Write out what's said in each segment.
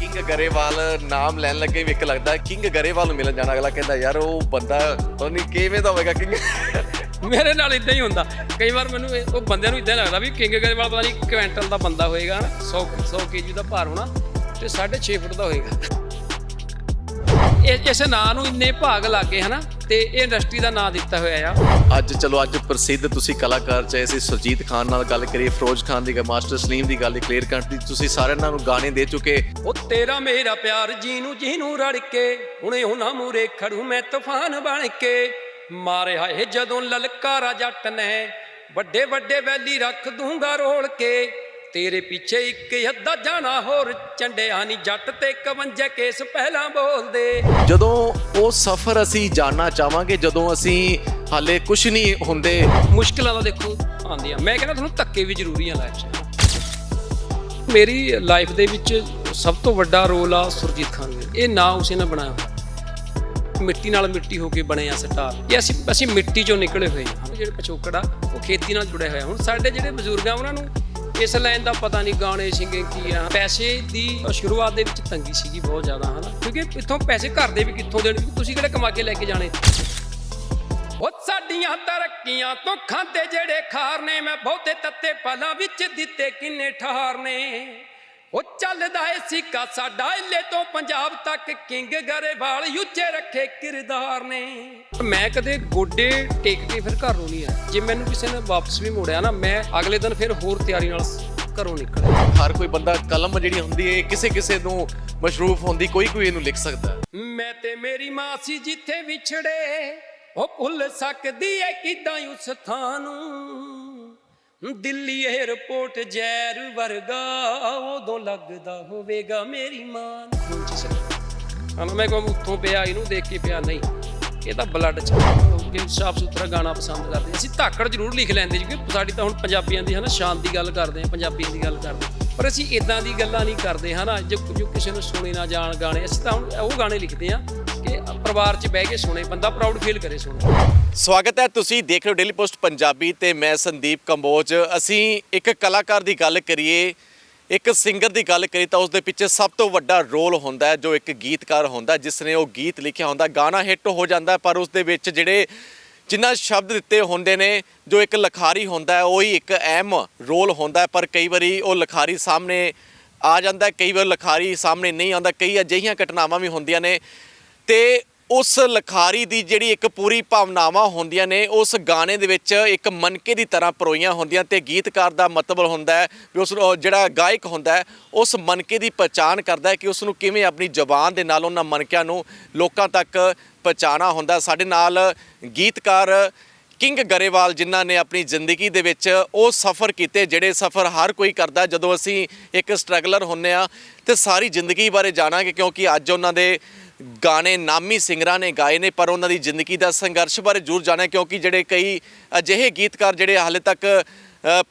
King Grewal ਨਾਮ ਲੈਣ ਲੱਗੇ ਵੀ ਇੱਕ ਲੱਗਦਾ ਕਿੰਗ ਗਰੇਵਾਲ ਨੂੰ ਮਿਲਣ ਜਾਣਾ। ਅਗਲਾ ਕਹਿੰਦਾ, ਯਾਰ, ਉਹ ਬੰਦਾ ਪਤਾ ਨਹੀਂ ਕਿਵੇਂ ਦਾ ਹੋਵੇਗਾ ਕਿੰਗ ਮੇਰੇ ਨਾਲ ਇਦਾਂ ਹੀ ਹੁੰਦਾ। ਕਈ ਵਾਰ ਮੈਨੂੰ ਇਹ- ਉਹ ਬੰਦਿਆਂ ਨੂੰ ਇਦਾਂ ਲੱਗਦਾ ਵੀ ਕਿੰਗ ਗਰੇਵਾਲ ਪਤਾ ਨਹੀਂ ਕੁਇੰਟਲ ਦਾ ਬੰਦਾ ਹੋਏਗਾ ਨਾ 100 100 ਕੇਜੀ ਦਾ ਭਾਰ ਹੋਣਾ ਤੇ 6.5 ਫੁੱਟ ਦਾ ਹੋਏਗਾ। ਇਹ ਇਸ ਨਾਂ ਨੂੰ ਇੰਨੇ ਭਾਗ ਲੱਗੇ ਹਨਾ ਤੇ ਇਹ ਇੰਡਸਟਰੀ ਦਾ ਨਾਂ ਦਿੱਤਾ ਹੋਇਆ ਆ। ਅੱਜ ਚਲੋ ਅੱਜ ਪ੍ਰਸਿੱਧ ਤੁਸੀਂ ਕਲਾਕਾਰ ਚਾਹੇ ਸੀ ਸੁਰਜੀਤ ਖਾਨ ਨਾਲ ਗੱਲ ਕਰੀਏ ਫਿਰੋਜ਼ ਖਾਨ ਦੀ ਗੱਲ ਮਾਸਟਰ ਸਲੀਮ ਦੀ ਗੱਲ ਕਲੀਅਰ ਕੱਟ ਦੀ ਤੁਸੀਂ ਸਾਰਿਆਂ ਨੂੰ ਗਾਣੇ ਦੇ ਚੁੱਕੇ। ਉਹ ਤੇਰਾ ਮੇਰਾ ਪਿਆਰ ਜੀਨੂੰ ਜੀਨੂੰ ਰੜ ਕੇ ਹੁਣੇ ਉਹਨਾਂ ਮੂਰੇ ਖੜੂ ਮੈਂ ਤੂਫਾਨ ਬਣ ਕੇ। ਮਾਰਿਆ ਇਹ ਜਦੋਂ ਲਲਕਾਰਾ ਜੱਟ ਨੇ ਵੱਡੇ ਵੱਡੇ ਵੈਲੀ ਰੱਖ ਦੂੰਗਾ ਰੋਲ ਕੇ। ਤੇਰੇ ਪਿੱਛੇ ਇੱਕ ਅੱਧਾ ਜਾਣਾ ਹੋਰ ਚੰਡਿਆ ਨਹੀਂ ਜੱਟ ਤੇ 51 ਕੇਸ ਪਹਿਲਾਂ ਬੋਲਦੇ। ਜਦੋਂ ਉਹ ਸਫ਼ਰ ਅਸੀਂ ਜਾਣਨਾ ਚਾਹਾਂਗੇ ਜਦੋਂ ਅਸੀਂ ਹਾਲੇ ਕੁਝ ਨਹੀਂ ਹੁੰਦੇ। ਮੁਸ਼ਕਿਲਾਂ ਦਾ ਦੇਖੋ ਆਉਂਦੀਆਂ। ਮੈਂ ਕਹਿੰਦਾ ਤੁਹਾਨੂੰ ਧੱਕੇ ਵੀ ਜ਼ਰੂਰੀ ਆ ਲਾਈਫ 'ਚ। ਮੇਰੀ ਲਾਈਫ ਦੇ ਵਿੱਚ ਸਭ ਤੋਂ ਵੱਡਾ ਰੋਲ ਆ ਸੁਰਜੀਤ ਖਾਨ ਦਾ। ਇਹ ਨਾਂ ਉਸੇ ਨੇ ਬਣਾਇਆ ਹੋਇਆ। ਮਿੱਟੀ ਨਾਲ ਮਿੱਟੀ ਹੋ ਕੇ ਬਣੇ ਆ ਸਟਾਰ। ਇਹ ਅਸੀਂ ਅਸੀਂ ਮਿੱਟੀ ਚੋਂ ਨਿਕਲੇ ਹੋਏ ਹਾਂ। ਜਿਹੜੇ ਪਿਛੋਕੜ ਆ ਉਹ ਖੇਤੀ ਨਾਲ ਜੁੜੇ ਹੋਏ ਆ। ਹੁਣ ਸਾਡੇ ਜਿਹੜੇ ਬਜ਼ੁਰਗ ਆ ਉਹਨਾਂ ਨੂੰ ਇਸ ਲਾਈਨ ਦਾ ਪਤਾ ਨਹੀਂ ਗਾਣੇ ਸਿੰਗਿੰਗ ਕੀ ਆ। ਪੈਸੇ ਦੀ ਸ਼ੁਰੂਆਤ ਦੇ ਵਿੱਚ ਤੰਗੀ ਸੀਗੀ ਬਹੁਤ ਜ਼ਿਆਦਾ, ਹਨਾ? ਕਿਉਂਕਿ ਇੱਥੋਂ ਪੈਸੇ ਘਰ ਦੇ ਵੀ ਕਿੱਥੋਂ ਦੇਣ ਤੁਸੀਂ ਕਿਹੜੇ ਕਮਾ ਕੇ ਲੈ ਕੇ ਜਾਣੇ? ਉਹ ਸਾਡੀਆਂ ਤਰੱਕੀਆਂ ਤੋਂ ਖਾਂਦੇ ਜਿਹੜੇ ਖਾਰ ਨੇ, ਮੈਂ ਬਹੁਤੇ ਤੱਤੇ ਪਲਾਂ ਵਿੱਚ ਦਿੱਤੇ ਕਿੰਨੇ ਠਾਰ ਨੇ। ਉਹ ਚੱਲਦਾ ਏ ਸਿੱਕਾ ਸਾਡਾ ਇੱਲੇ ਤੋਂ ਪੰਜਾਬ ਤੱਕ ਕਿੰਗ ਗਰੇਵਾਲ, ਉੱਚੇ ਰੱਖੇ ਕਿਰਦਾਰ ਨੇ। ਮੈਂ ਕਦੇ ਗੋਡੇ ਟੇਕ ਕੇ ਫਿਰ ਘਰ ਨੂੰ ਨਹੀਂ ਆਇਆ। ਜੇ ਮੈਨੂੰ ਕਿਸੇ ਨੇ ਵਾਪਸ ਵੀ ਮੋੜਿਆ ਨਾ ਮੈਂ ਅਗਲੇ ਦਿਨ ਫਿਰ ਹੋਰ ਤਿਆਰੀ ਨਾਲ ਘਰੋਂ ਨਿਕਲਿਆ ਹਰ ਕੋਈ ਬੰਦਾ ਕਲਮ ਜਿਹੜੀ ਹੁੰਦੀ ਹੈ ਕਿਸੇ ਕਿਸੇ ਨੂੰ ਮਸ਼ਰੂਫ ਹੁੰਦੀ ਕੋਈ ਕੋਈ ਇਹਨੂੰ ਲਿਖ ਸਕਦਾ। ਹੈ। ਮੈਂ ਤੇ ਮੇਰੀ ਮਾਂ ਸੀ ਜਿੱਥੇ ਵਿਛੜੇ ਉਹ ਭੁੱਲ ਸਕਦੀ ਏ ਕਿਦਾਂ ਉਸ ਥਾਂ ਨੂੰ। ਦਿੱਲੀ 에ਅਰਪੋਰਟ ਜ਼ਹਿਰ ਵਰਗਾ ਉਦੋਂ ਲੱਗਦਾ ਹੋਵੇਗਾ ਮੇਰੀ ਮਾਂ ਨੂੰ। ਹਨਾ ਮੈਂ ਉੱਥੋਂ ਪਿਆ ਇਹਨੂੰ ਦੇਖ ਕੇ ਪਿਆ ਨਹੀਂ। ਇਹ ਤਾਂ ਬਲੱਡ ਚ ਕਿ ਸਾਫ਼ ਸੁਥਰਾ ਗਾਣਾ ਪਸੰਦ ਕਰਦੇ ਅਸੀਂ ਧਾਕੜ ਜ਼ਰੂਰ ਲਿਖ ਲੈਂਦੇ ਕਿਉਂਕਿ ਸਾਡੀ ਤਾਂ ਹੁਣ ਪੰਜਾਬੀਆਂ ਦੀ ਹਨਾ ਸ਼ਾਨ ਦੀ ਗੱਲ ਕਰਦੇ ਹਾਂ ਪੰਜਾਬੀਆਂ ਦੀ ਗੱਲ ਕਰਦੇ ਪਰ ਅਸੀਂ ਇਦਾਂ ਦੀ ਗੱਲਾਂ ਨਹੀਂ ਕਰਦੇ, ਹਨਾ, ਜੋ ਜੋ ਕਿਸੇ ਨੂੰ ਸੁਣੇ ਨਾ ਜਾਣ ਗਾਣੇ, ਅਸੀਂ ਤਾਂ ਹੁਣ ਉਹ ਗਾਣੇ ਲਿਖਦੇ ਆ ਕਿ ਪਰਿਵਾਰ 'ਚ ਬਹਿ ਕੇ ਸੁਣੇ, ਬੰਦਾ ਪ੍ਰਾਊਡ ਫੀਲ ਕਰੇ ਸੁਣ। ਸਵਾਗਤ ਹੈ, ਤੁਸੀਂ ਦੇਖ ਰਹੇ ਹੋ ਡੇਲੀ ਪੋਸਟ ਪੰਜਾਬੀ ਤੇ ਮੈਂ ਸੰਦੀਪ ਕੰਬੋਜ। ਅਸੀਂ ਇੱਕ ਕਲਾਕਾਰ ਦੀ ਗੱਲ ਕਰੀਏ ਇੱਕ ਸਿੰਗਰ ਦੀ ਗੱਲ ਕਰੀ ਤਾਂ ਉਸ ਦੇ ਪਿੱਛੇ ਸਭ ਤੋਂ ਵੱਡਾ ਰੋਲ ਹੁੰਦਾ ਹੈ, ਜੋ ਇੱਕ ਗੀਤਕਾਰ ਹੁੰਦਾ ਜਿਸ ਨੇ ਉਹ ਗੀਤ ਲਿਖਿਆ ਹੁੰਦਾ ਗਾਣਾ ਹਿੱਟ ਹੋ ਜਾਂਦਾ ਪਰ ਉਸ ਦੇ ਵਿੱਚ ਜਿਹੜੇ ਜਿੰਨਾ ਸ਼ਬਦ ਦਿੱਤੇ ਹੁੰਦੇ ਨੇ, ਜੋ ਇੱਕ ਲਖਾਰੀ ਹੁੰਦਾ ਹੈ, ਉਹੀ ਇੱਕ ਅਹਿਮ ਰੋਲ ਹੁੰਦਾ ਪਰ ਕਈ ਵਾਰੀ ਉਹ ਲਖਾਰੀ ਸਾਹਮਣੇ ਆ ਜਾਂਦਾ ਕਈ ਵਾਰ ਲਖਾਰੀ ਸਾਹਮਣੇ ਨਹੀਂ ਆਉਂਦਾ। ਕਈ ਅਜਿਹੀਆਂ ਘਟਨਾਵਾਂ ਵੀ ਹੁੰਦੀਆਂ ਨੇ। ਤੇ ਉਸ ਲਖਾਰੀ ਦੀ ਜਿਹੜੀ ਇੱਕ ਪੂਰੀ ਭਾਵਨਾਵਾਂ ਹੁੰਦੀਆਂ ਨੇ, ਉਸ ਗਾਣੇ ਦੇ ਵਿੱਚ ਇੱਕ ਮਨਕੇ ਦੀ ਤਰ੍ਹਾਂ ਪਰੋਈਆਂ ਹੁੰਦੀਆਂ ਤੇ ਗੀਤਕਾਰ ਦਾ ਮਤਲਬ ਹੁੰਦਾ ਹੈ ਵੀ ਉਸ ਜਿਹੜਾ ਗਾਇਕ ਹੁੰਦਾ ਹੈ, ਉਸ ਮਨਕੇ ਦੀ ਪਛਾਣ ਕਰਦਾ ਹੈ ਕਿ ਉਸ ਨੂੰ ਕਿਵੇਂ ਆਪਣੀ ਜ਼ੁਬਾਨ ਦੇ ਨਾਲ ਉਹਨਾਂ ਮਨਕਿਆਂ ਨੂੰ ਲੋਕਾਂ ਤੱਕ ਪਹੁੰਚਾਉਣਾ ਹੁੰਦਾ ਸਾਡੇ ਨਾਲ ਗੀਤਕਾਰ ਕਿੰਗ ਗਰੇਵਾਲ ਜਿਨ੍ਹਾਂ ਨੇ ਆਪਣੀ ਜ਼ਿੰਦਗੀ ਦੇ ਵਿੱਚ ਉਹ ਸਫ਼ਰ ਕੀਤੇ, ਜਿਹੜੇ ਸਫ਼ਰ ਹਰ ਕੋਈ ਕਰਦਾ ਜਦੋਂ ਅਸੀਂ ਇੱਕ ਸਟਰਗਲਰ ਹੁੰਨੇ ਆ ਤੇ ਸਾਰੀ ਜ਼ਿੰਦਗੀ ਬਾਰੇ ਜਾਣਾਂਗੇ ਕਿਉਂਕਿ ਅੱਜ ਉਹਨਾਂ ਦੇ ਗਾਣੇ ਨਾਮੀ ਸਿੰਗਰਾਂ ਨੇ ਗਾਏ ਨੇ ਪਰ ਉਹਨਾਂ ਦੀ ਜ਼ਿੰਦਗੀ ਦਾ ਸੰਘਰਸ਼ ਬਾਰੇ ਜ਼ਰੂਰ ਜਾਣਿਆ ਕਿਉਂਕਿ ਜਿਹੜੇ ਕਈ ਅਜਿਹੇ ਗੀਤਕਾਰ ਜਿਹੜੇ ਹਾਲੇ ਤੱਕ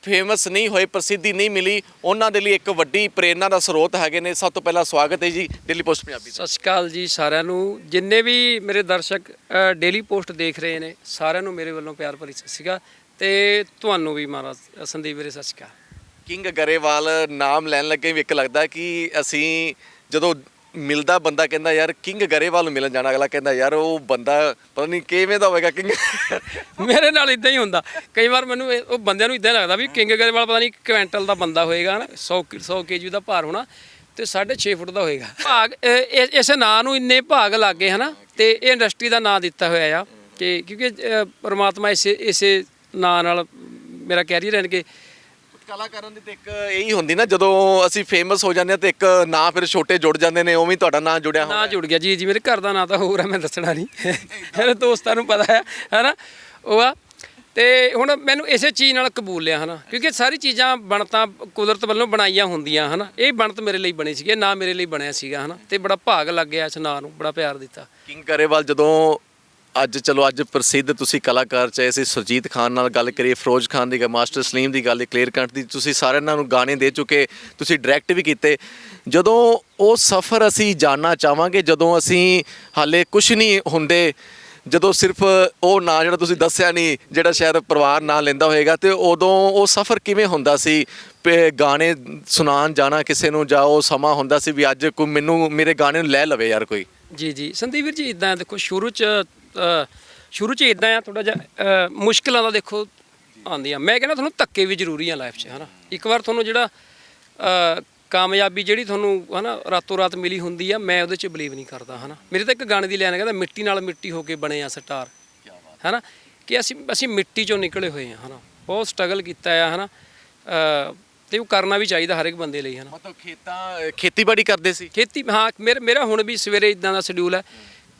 ਫੇਮਸ ਨਹੀਂ ਹੋਏ ਪ੍ਰਸਿੱਧੀ ਨਹੀਂ ਮਿਲੀ ਉਹਨਾਂ ਦੇ ਲਈ ਇੱਕ ਵੱਡੀ ਪ੍ਰੇਰਨਾ ਦਾ ਸਰੋਤ ਹੈਗੇ ਨੇ। ਸਭ ਤੋਂ ਪਹਿਲਾਂ ਸਵਾਗਤ ਹੈ ਜੀ ਦਿੱਲੀ ਪੋਸਟ ਪੰਜਾਬੀ ਸਤਿ ਸ਼੍ਰੀ ਅਕਾਲ ਜੀ ਸਾਰਿਆਂ ਨੂੰ। ਜਿੰਨੇ ਵੀ ਮੇਰੇ ਦਰਸ਼ਕ ਡੇਲੀ ਪੋਸਟ ਦੇਖ ਰਹੇ ਨੇ ਸਾਰਿਆਂ ਨੂੰ ਮੇਰੇ ਵੱਲੋਂ ਪਿਆਰ ਭਰੀ ਸਤਿ ਸ਼੍ਰੀ ਅਕਾਲ। ਤੇ ਤੁਹਾਨੂੰ ਵੀ ਮਹਾਰਾਜ ਸੰਦੀਪ ਵੀਰੇ ਸਤਿ ਸ਼੍ਰੀ ਅਕਾਲ। ਕਿੰਗ ਗਰੇਵਾਲ ਨਾਮ ਲੈਣ ਲੱਗੇ ਵੀ ਇੱਕ ਲੱਗਦਾ ਕਿ ਅਸੀਂ ਜਦੋਂ ਮਿਲਦਾ ਬੰਦਾ ਕਹਿੰਦਾ ਯਾਰ ਕਿੰਗ ਗਰੇਵਾਲ ਨੂੰ ਮਿਲਣ ਜਾਣਾ। ਅਗਲਾ ਕਹਿੰਦਾ ਯਾਰ ਉਹ ਬੰਦਾ ਪਤਾ ਨਹੀਂ ਕਿਵੇਂ ਦਾ ਹੋਵੇਗਾ ਕਿੰਗ ਮੇਰੇ ਨਾਲ ਇਦਾਂ ਹੀ ਹੁੰਦਾ। ਕਈ ਵਾਰ ਮੈਨੂੰ ਇਹ- ਉਹ ਬੰਦਿਆਂ ਨੂੰ ਇਦਾਂ ਲੱਗਦਾ ਵੀ ਕਿੰਗ ਗਰੇਵਾਲ ਪਤਾ ਨਹੀਂ ਕੁਇੰਟਲ ਦਾ ਬੰਦਾ ਹੋਏਗਾ ਨਾ 100 ਕਿ- 100 ਕੇਜੀ ਦਾ ਭਾਰ ਹੋਣਾ ਤੇ 6.5 ਫੁੱਟ ਦਾ ਹੋਏਗਾ। ਭਾਗ ਇਹ- ਇਹ- ਇਸ ਨਾਂ ਨੂੰ ਇੰਨੇ ਭਾਗ ਲੱਗੇ ਹਨਾ ਤੇ ਇਹ ਇੰਡਸਟਰੀ ਦਾ ਨਾਂ ਦਿੱਤਾ ਹੋਇਆ ਆ ਕਿ ਕਿਉਂਕਿ ਅ, ਪ੍ਰਮਾਤਮਾ ਇਸੇ ਇਸੇ ਨਾਂ ਨਾਲ ਮੇਰਾ ਕੈਰੀਅਰ ਯਾਨੀ ਕਿ ਕਲਾਕਾਰਾਂ ਦੀ ਤੇ ਇੱਕ ਇਹੀ ਹੁੰਦੀ ਨਾ ਜਦੋਂ ਅਸੀਂ ਫੇਮਸ ਹੋ ਜਾਂਦੇ ਆ ਤੇ ਇੱਕ ਨਾਂ ਫਿਰ ਛੋਟੇ ਜੁੜ ਜਾਂਦੇ ਨੇ ਉਵੇਂ ਹੀ ਤੁਹਾਡਾ ਨਾਂ ਜੁੜਿਆ ਨਾਂ ਹੋਇਆ। ਜੁੜ ਗਿਆ ਜੀ ਜੀ ਮੇਰੇ ਘਰ ਦਾ ਨਾਂ ਤਾਂ ਹੋਰ ਆ ਮੈਂ ਦੱਸਣਾ ਨਹੀਂ। ਮੇਰੇ ਦੋਸਤਾਂ ਨੂੰ ਪਤਾ ਹੈ ਹੈਨਾ ਉਹ ਆ। ਤੇ ਹੁਣ ਮੈਨੂੰ ਇਸੇ ਚੀਜ਼ ਨਾਲ ਕਬੂਲ ਲਿਆ ਹਨਾ ਕਿਉਂਕਿ ਸਾਰੀ ਚੀਜ਼ਾਂ ਬਣਤਾਂ ਕੁਦਰਤ ਵੱਲੋਂ ਬਣਾਈਆਂ ਹੁੰਦੀਆਂ ਹਨਾ। ਇਹ ਬਣਤ ਮੇਰੇ ਲਈ ਬਣੀ ਸੀਗੀ ਨਾਂ ਮੇਰੇ ਲਈ ਬਣਿਆ ਸੀਗਾ ਹਨਾ। ਤੇ ਬੜਾ ਭਾਗ ਲੱਗ ਗਿਆ ਇਸ ਨਾਂ ਨੂੰ ਬੜਾ ਪਿਆਰ ਦਿੱਤਾ। ਕਿੰਗ ਗਰੇਵਾਲ ਜਦੋਂ ਅੱਜ ਚਲੋ, ਅੱਜ ਪ੍ਰਸਿੱਧ ਤੁਸੀਂ ਕਲਾਕਾਰ ਚਾਹੇ ਅਸੀਂ ਸੁਰਜੀਤ ਖਾਨ ਨਾਲ ਗੱਲ ਕਰੀਏ, ਫਿਰੋਜ਼ ਖਾਨ ਦੀ ਗੱਲ, ਮਾਸਟਰ ਸਲੀਮ ਦੀ ਗੱਲ ਕਲੀਅਰ ਕੱਟ ਦੀ, ਤੁਸੀਂ ਸਾਰਿਆਂ ਨੂੰ ਗਾਣੇ ਦੇ ਚੁੱਕੇ, ਤੁਸੀਂ ਡਾਇਰੈਕਟ ਵੀ ਕੀਤੇ। ਜਦੋਂ ਉਹ ਸਫ਼ਰ ਅਸੀਂ ਜਾਣਨਾ ਚਾਹਾਂਗੇ, ਜਦੋਂ ਅਸੀਂ ਹਾਲੇ ਕੁਝ ਨਹੀਂ ਹੁੰਦੇ, ਜਦੋਂ ਸਿਰਫ ਉਹ ਨਾਂ ਜਿਹੜਾ ਤੁਸੀਂ ਦੱਸਿਆ ਨਹੀਂ, ਜਿਹੜਾ ਸ਼ਾਇਦ ਪਰਿਵਾਰ ਨਾਂ ਲੈਂਦਾ ਹੋਏਗਾ, ਤੇ ਉਦੋਂ ਉਹ ਸਫ਼ਰ ਕਿਵੇਂ ਹੁੰਦਾ ਸੀ? ਪੇ- ਗਾਣੇ ਸੁਣਾਉਣ ਜਾਣਾ ਕਿਸੇ ਨੂੰ ਜਾਂ ਉਹ ਸਮਾਂ ਹੁੰਦਾ ਸੀ ਵੀ ਅੱਜ ਕੋਈ ਮੈਨੂੰ, ਮੇਰੇ ਗਾਣੇ ਨੂੰ ਲੈ ਲਵੇ ਯਾਰ ਕੋਈ? ਜੀ ਜੀ। ਸੰਦੀਪ ਵੀਰ ਜੀ, ਇਦਾਂ ਦੇਖੋ, ਸ਼ੁਰੂ ਚ ਸ਼ੁਰੂ ਚ ਇਦਾਂ ਆ ਥੋੜਾ ਜਿਹਾ ਮੁਸ਼ਕਿਲਾਂ ਦਾ ਦੇਖੋ ਆਉਂਦੀਆਂ। ਮੈਂ ਕਹਿੰਦਾ ਤੁਹਾਨੂੰ ਧੱਕੇ ਵੀ ਜ਼ਰੂਰੀ ਆ ਲਾਈਫ 'ਚ ਹਨਾ? ਇੱਕ ਵਾਰ ਤੁਹਾਨੂੰ ਜਿਹੜਾ ਕਾਮਯਾਬੀ ਜਿਹੜੀ ਤੁਹਾਨੂੰ ਹਨਾ ਰਾਤੋਂ ਰਾਤ ਮਿਲੀ ਹੁੰਦੀ ਆ ਮੈਂ ਉਹਦੇ 'ਚ ਬਲੀਵ ਨਹੀਂ ਕਰਦਾ ਹਨਾ? ਮੇਰੇ ਤਾਂ ਇੱਕ ਗਾਣੇ ਦੀ ਲਾਈਨ ਕਹਿੰਦਾ ਮਿੱਟੀ ਨਾਲ ਮਿੱਟੀ ਹੋ ਕੇ ਬਣੇ ਆ ਸਟਾਰ। ਹਨਾ? ਕਿ ਅਸੀਂ ਅਸੀਂ ਮਿੱਟੀ 'ਚੋਂ ਨਿਕਲੇ ਹੋਏ ਆ ਹਨਾ? ਬਹੁਤ ਸਟਰਗਲ ਕੀਤਾ ਆ ਹਨਾ? ਤੇ ਉਹ ਕਰਨਾ ਵੀ ਚਾਹੀਦਾ ਹਰ ਇੱਕ ਬੰਦੇ ਲਈ ਹਨਾ? ਮਤਲਬ ਖੇਤਾਂ ਖੇਤੀਬਾੜੀ ਕਰਦੇ ਸੀ? ਖੇਤੀ ਹਾਂ ਮੇਰਾ ਮੇਰਾ ਹੁਣ ਵੀ ਸਵੇਰੇ ਇਦਾਂ ਦਾ ਸ਼ਡਿਊਲ ਹੈ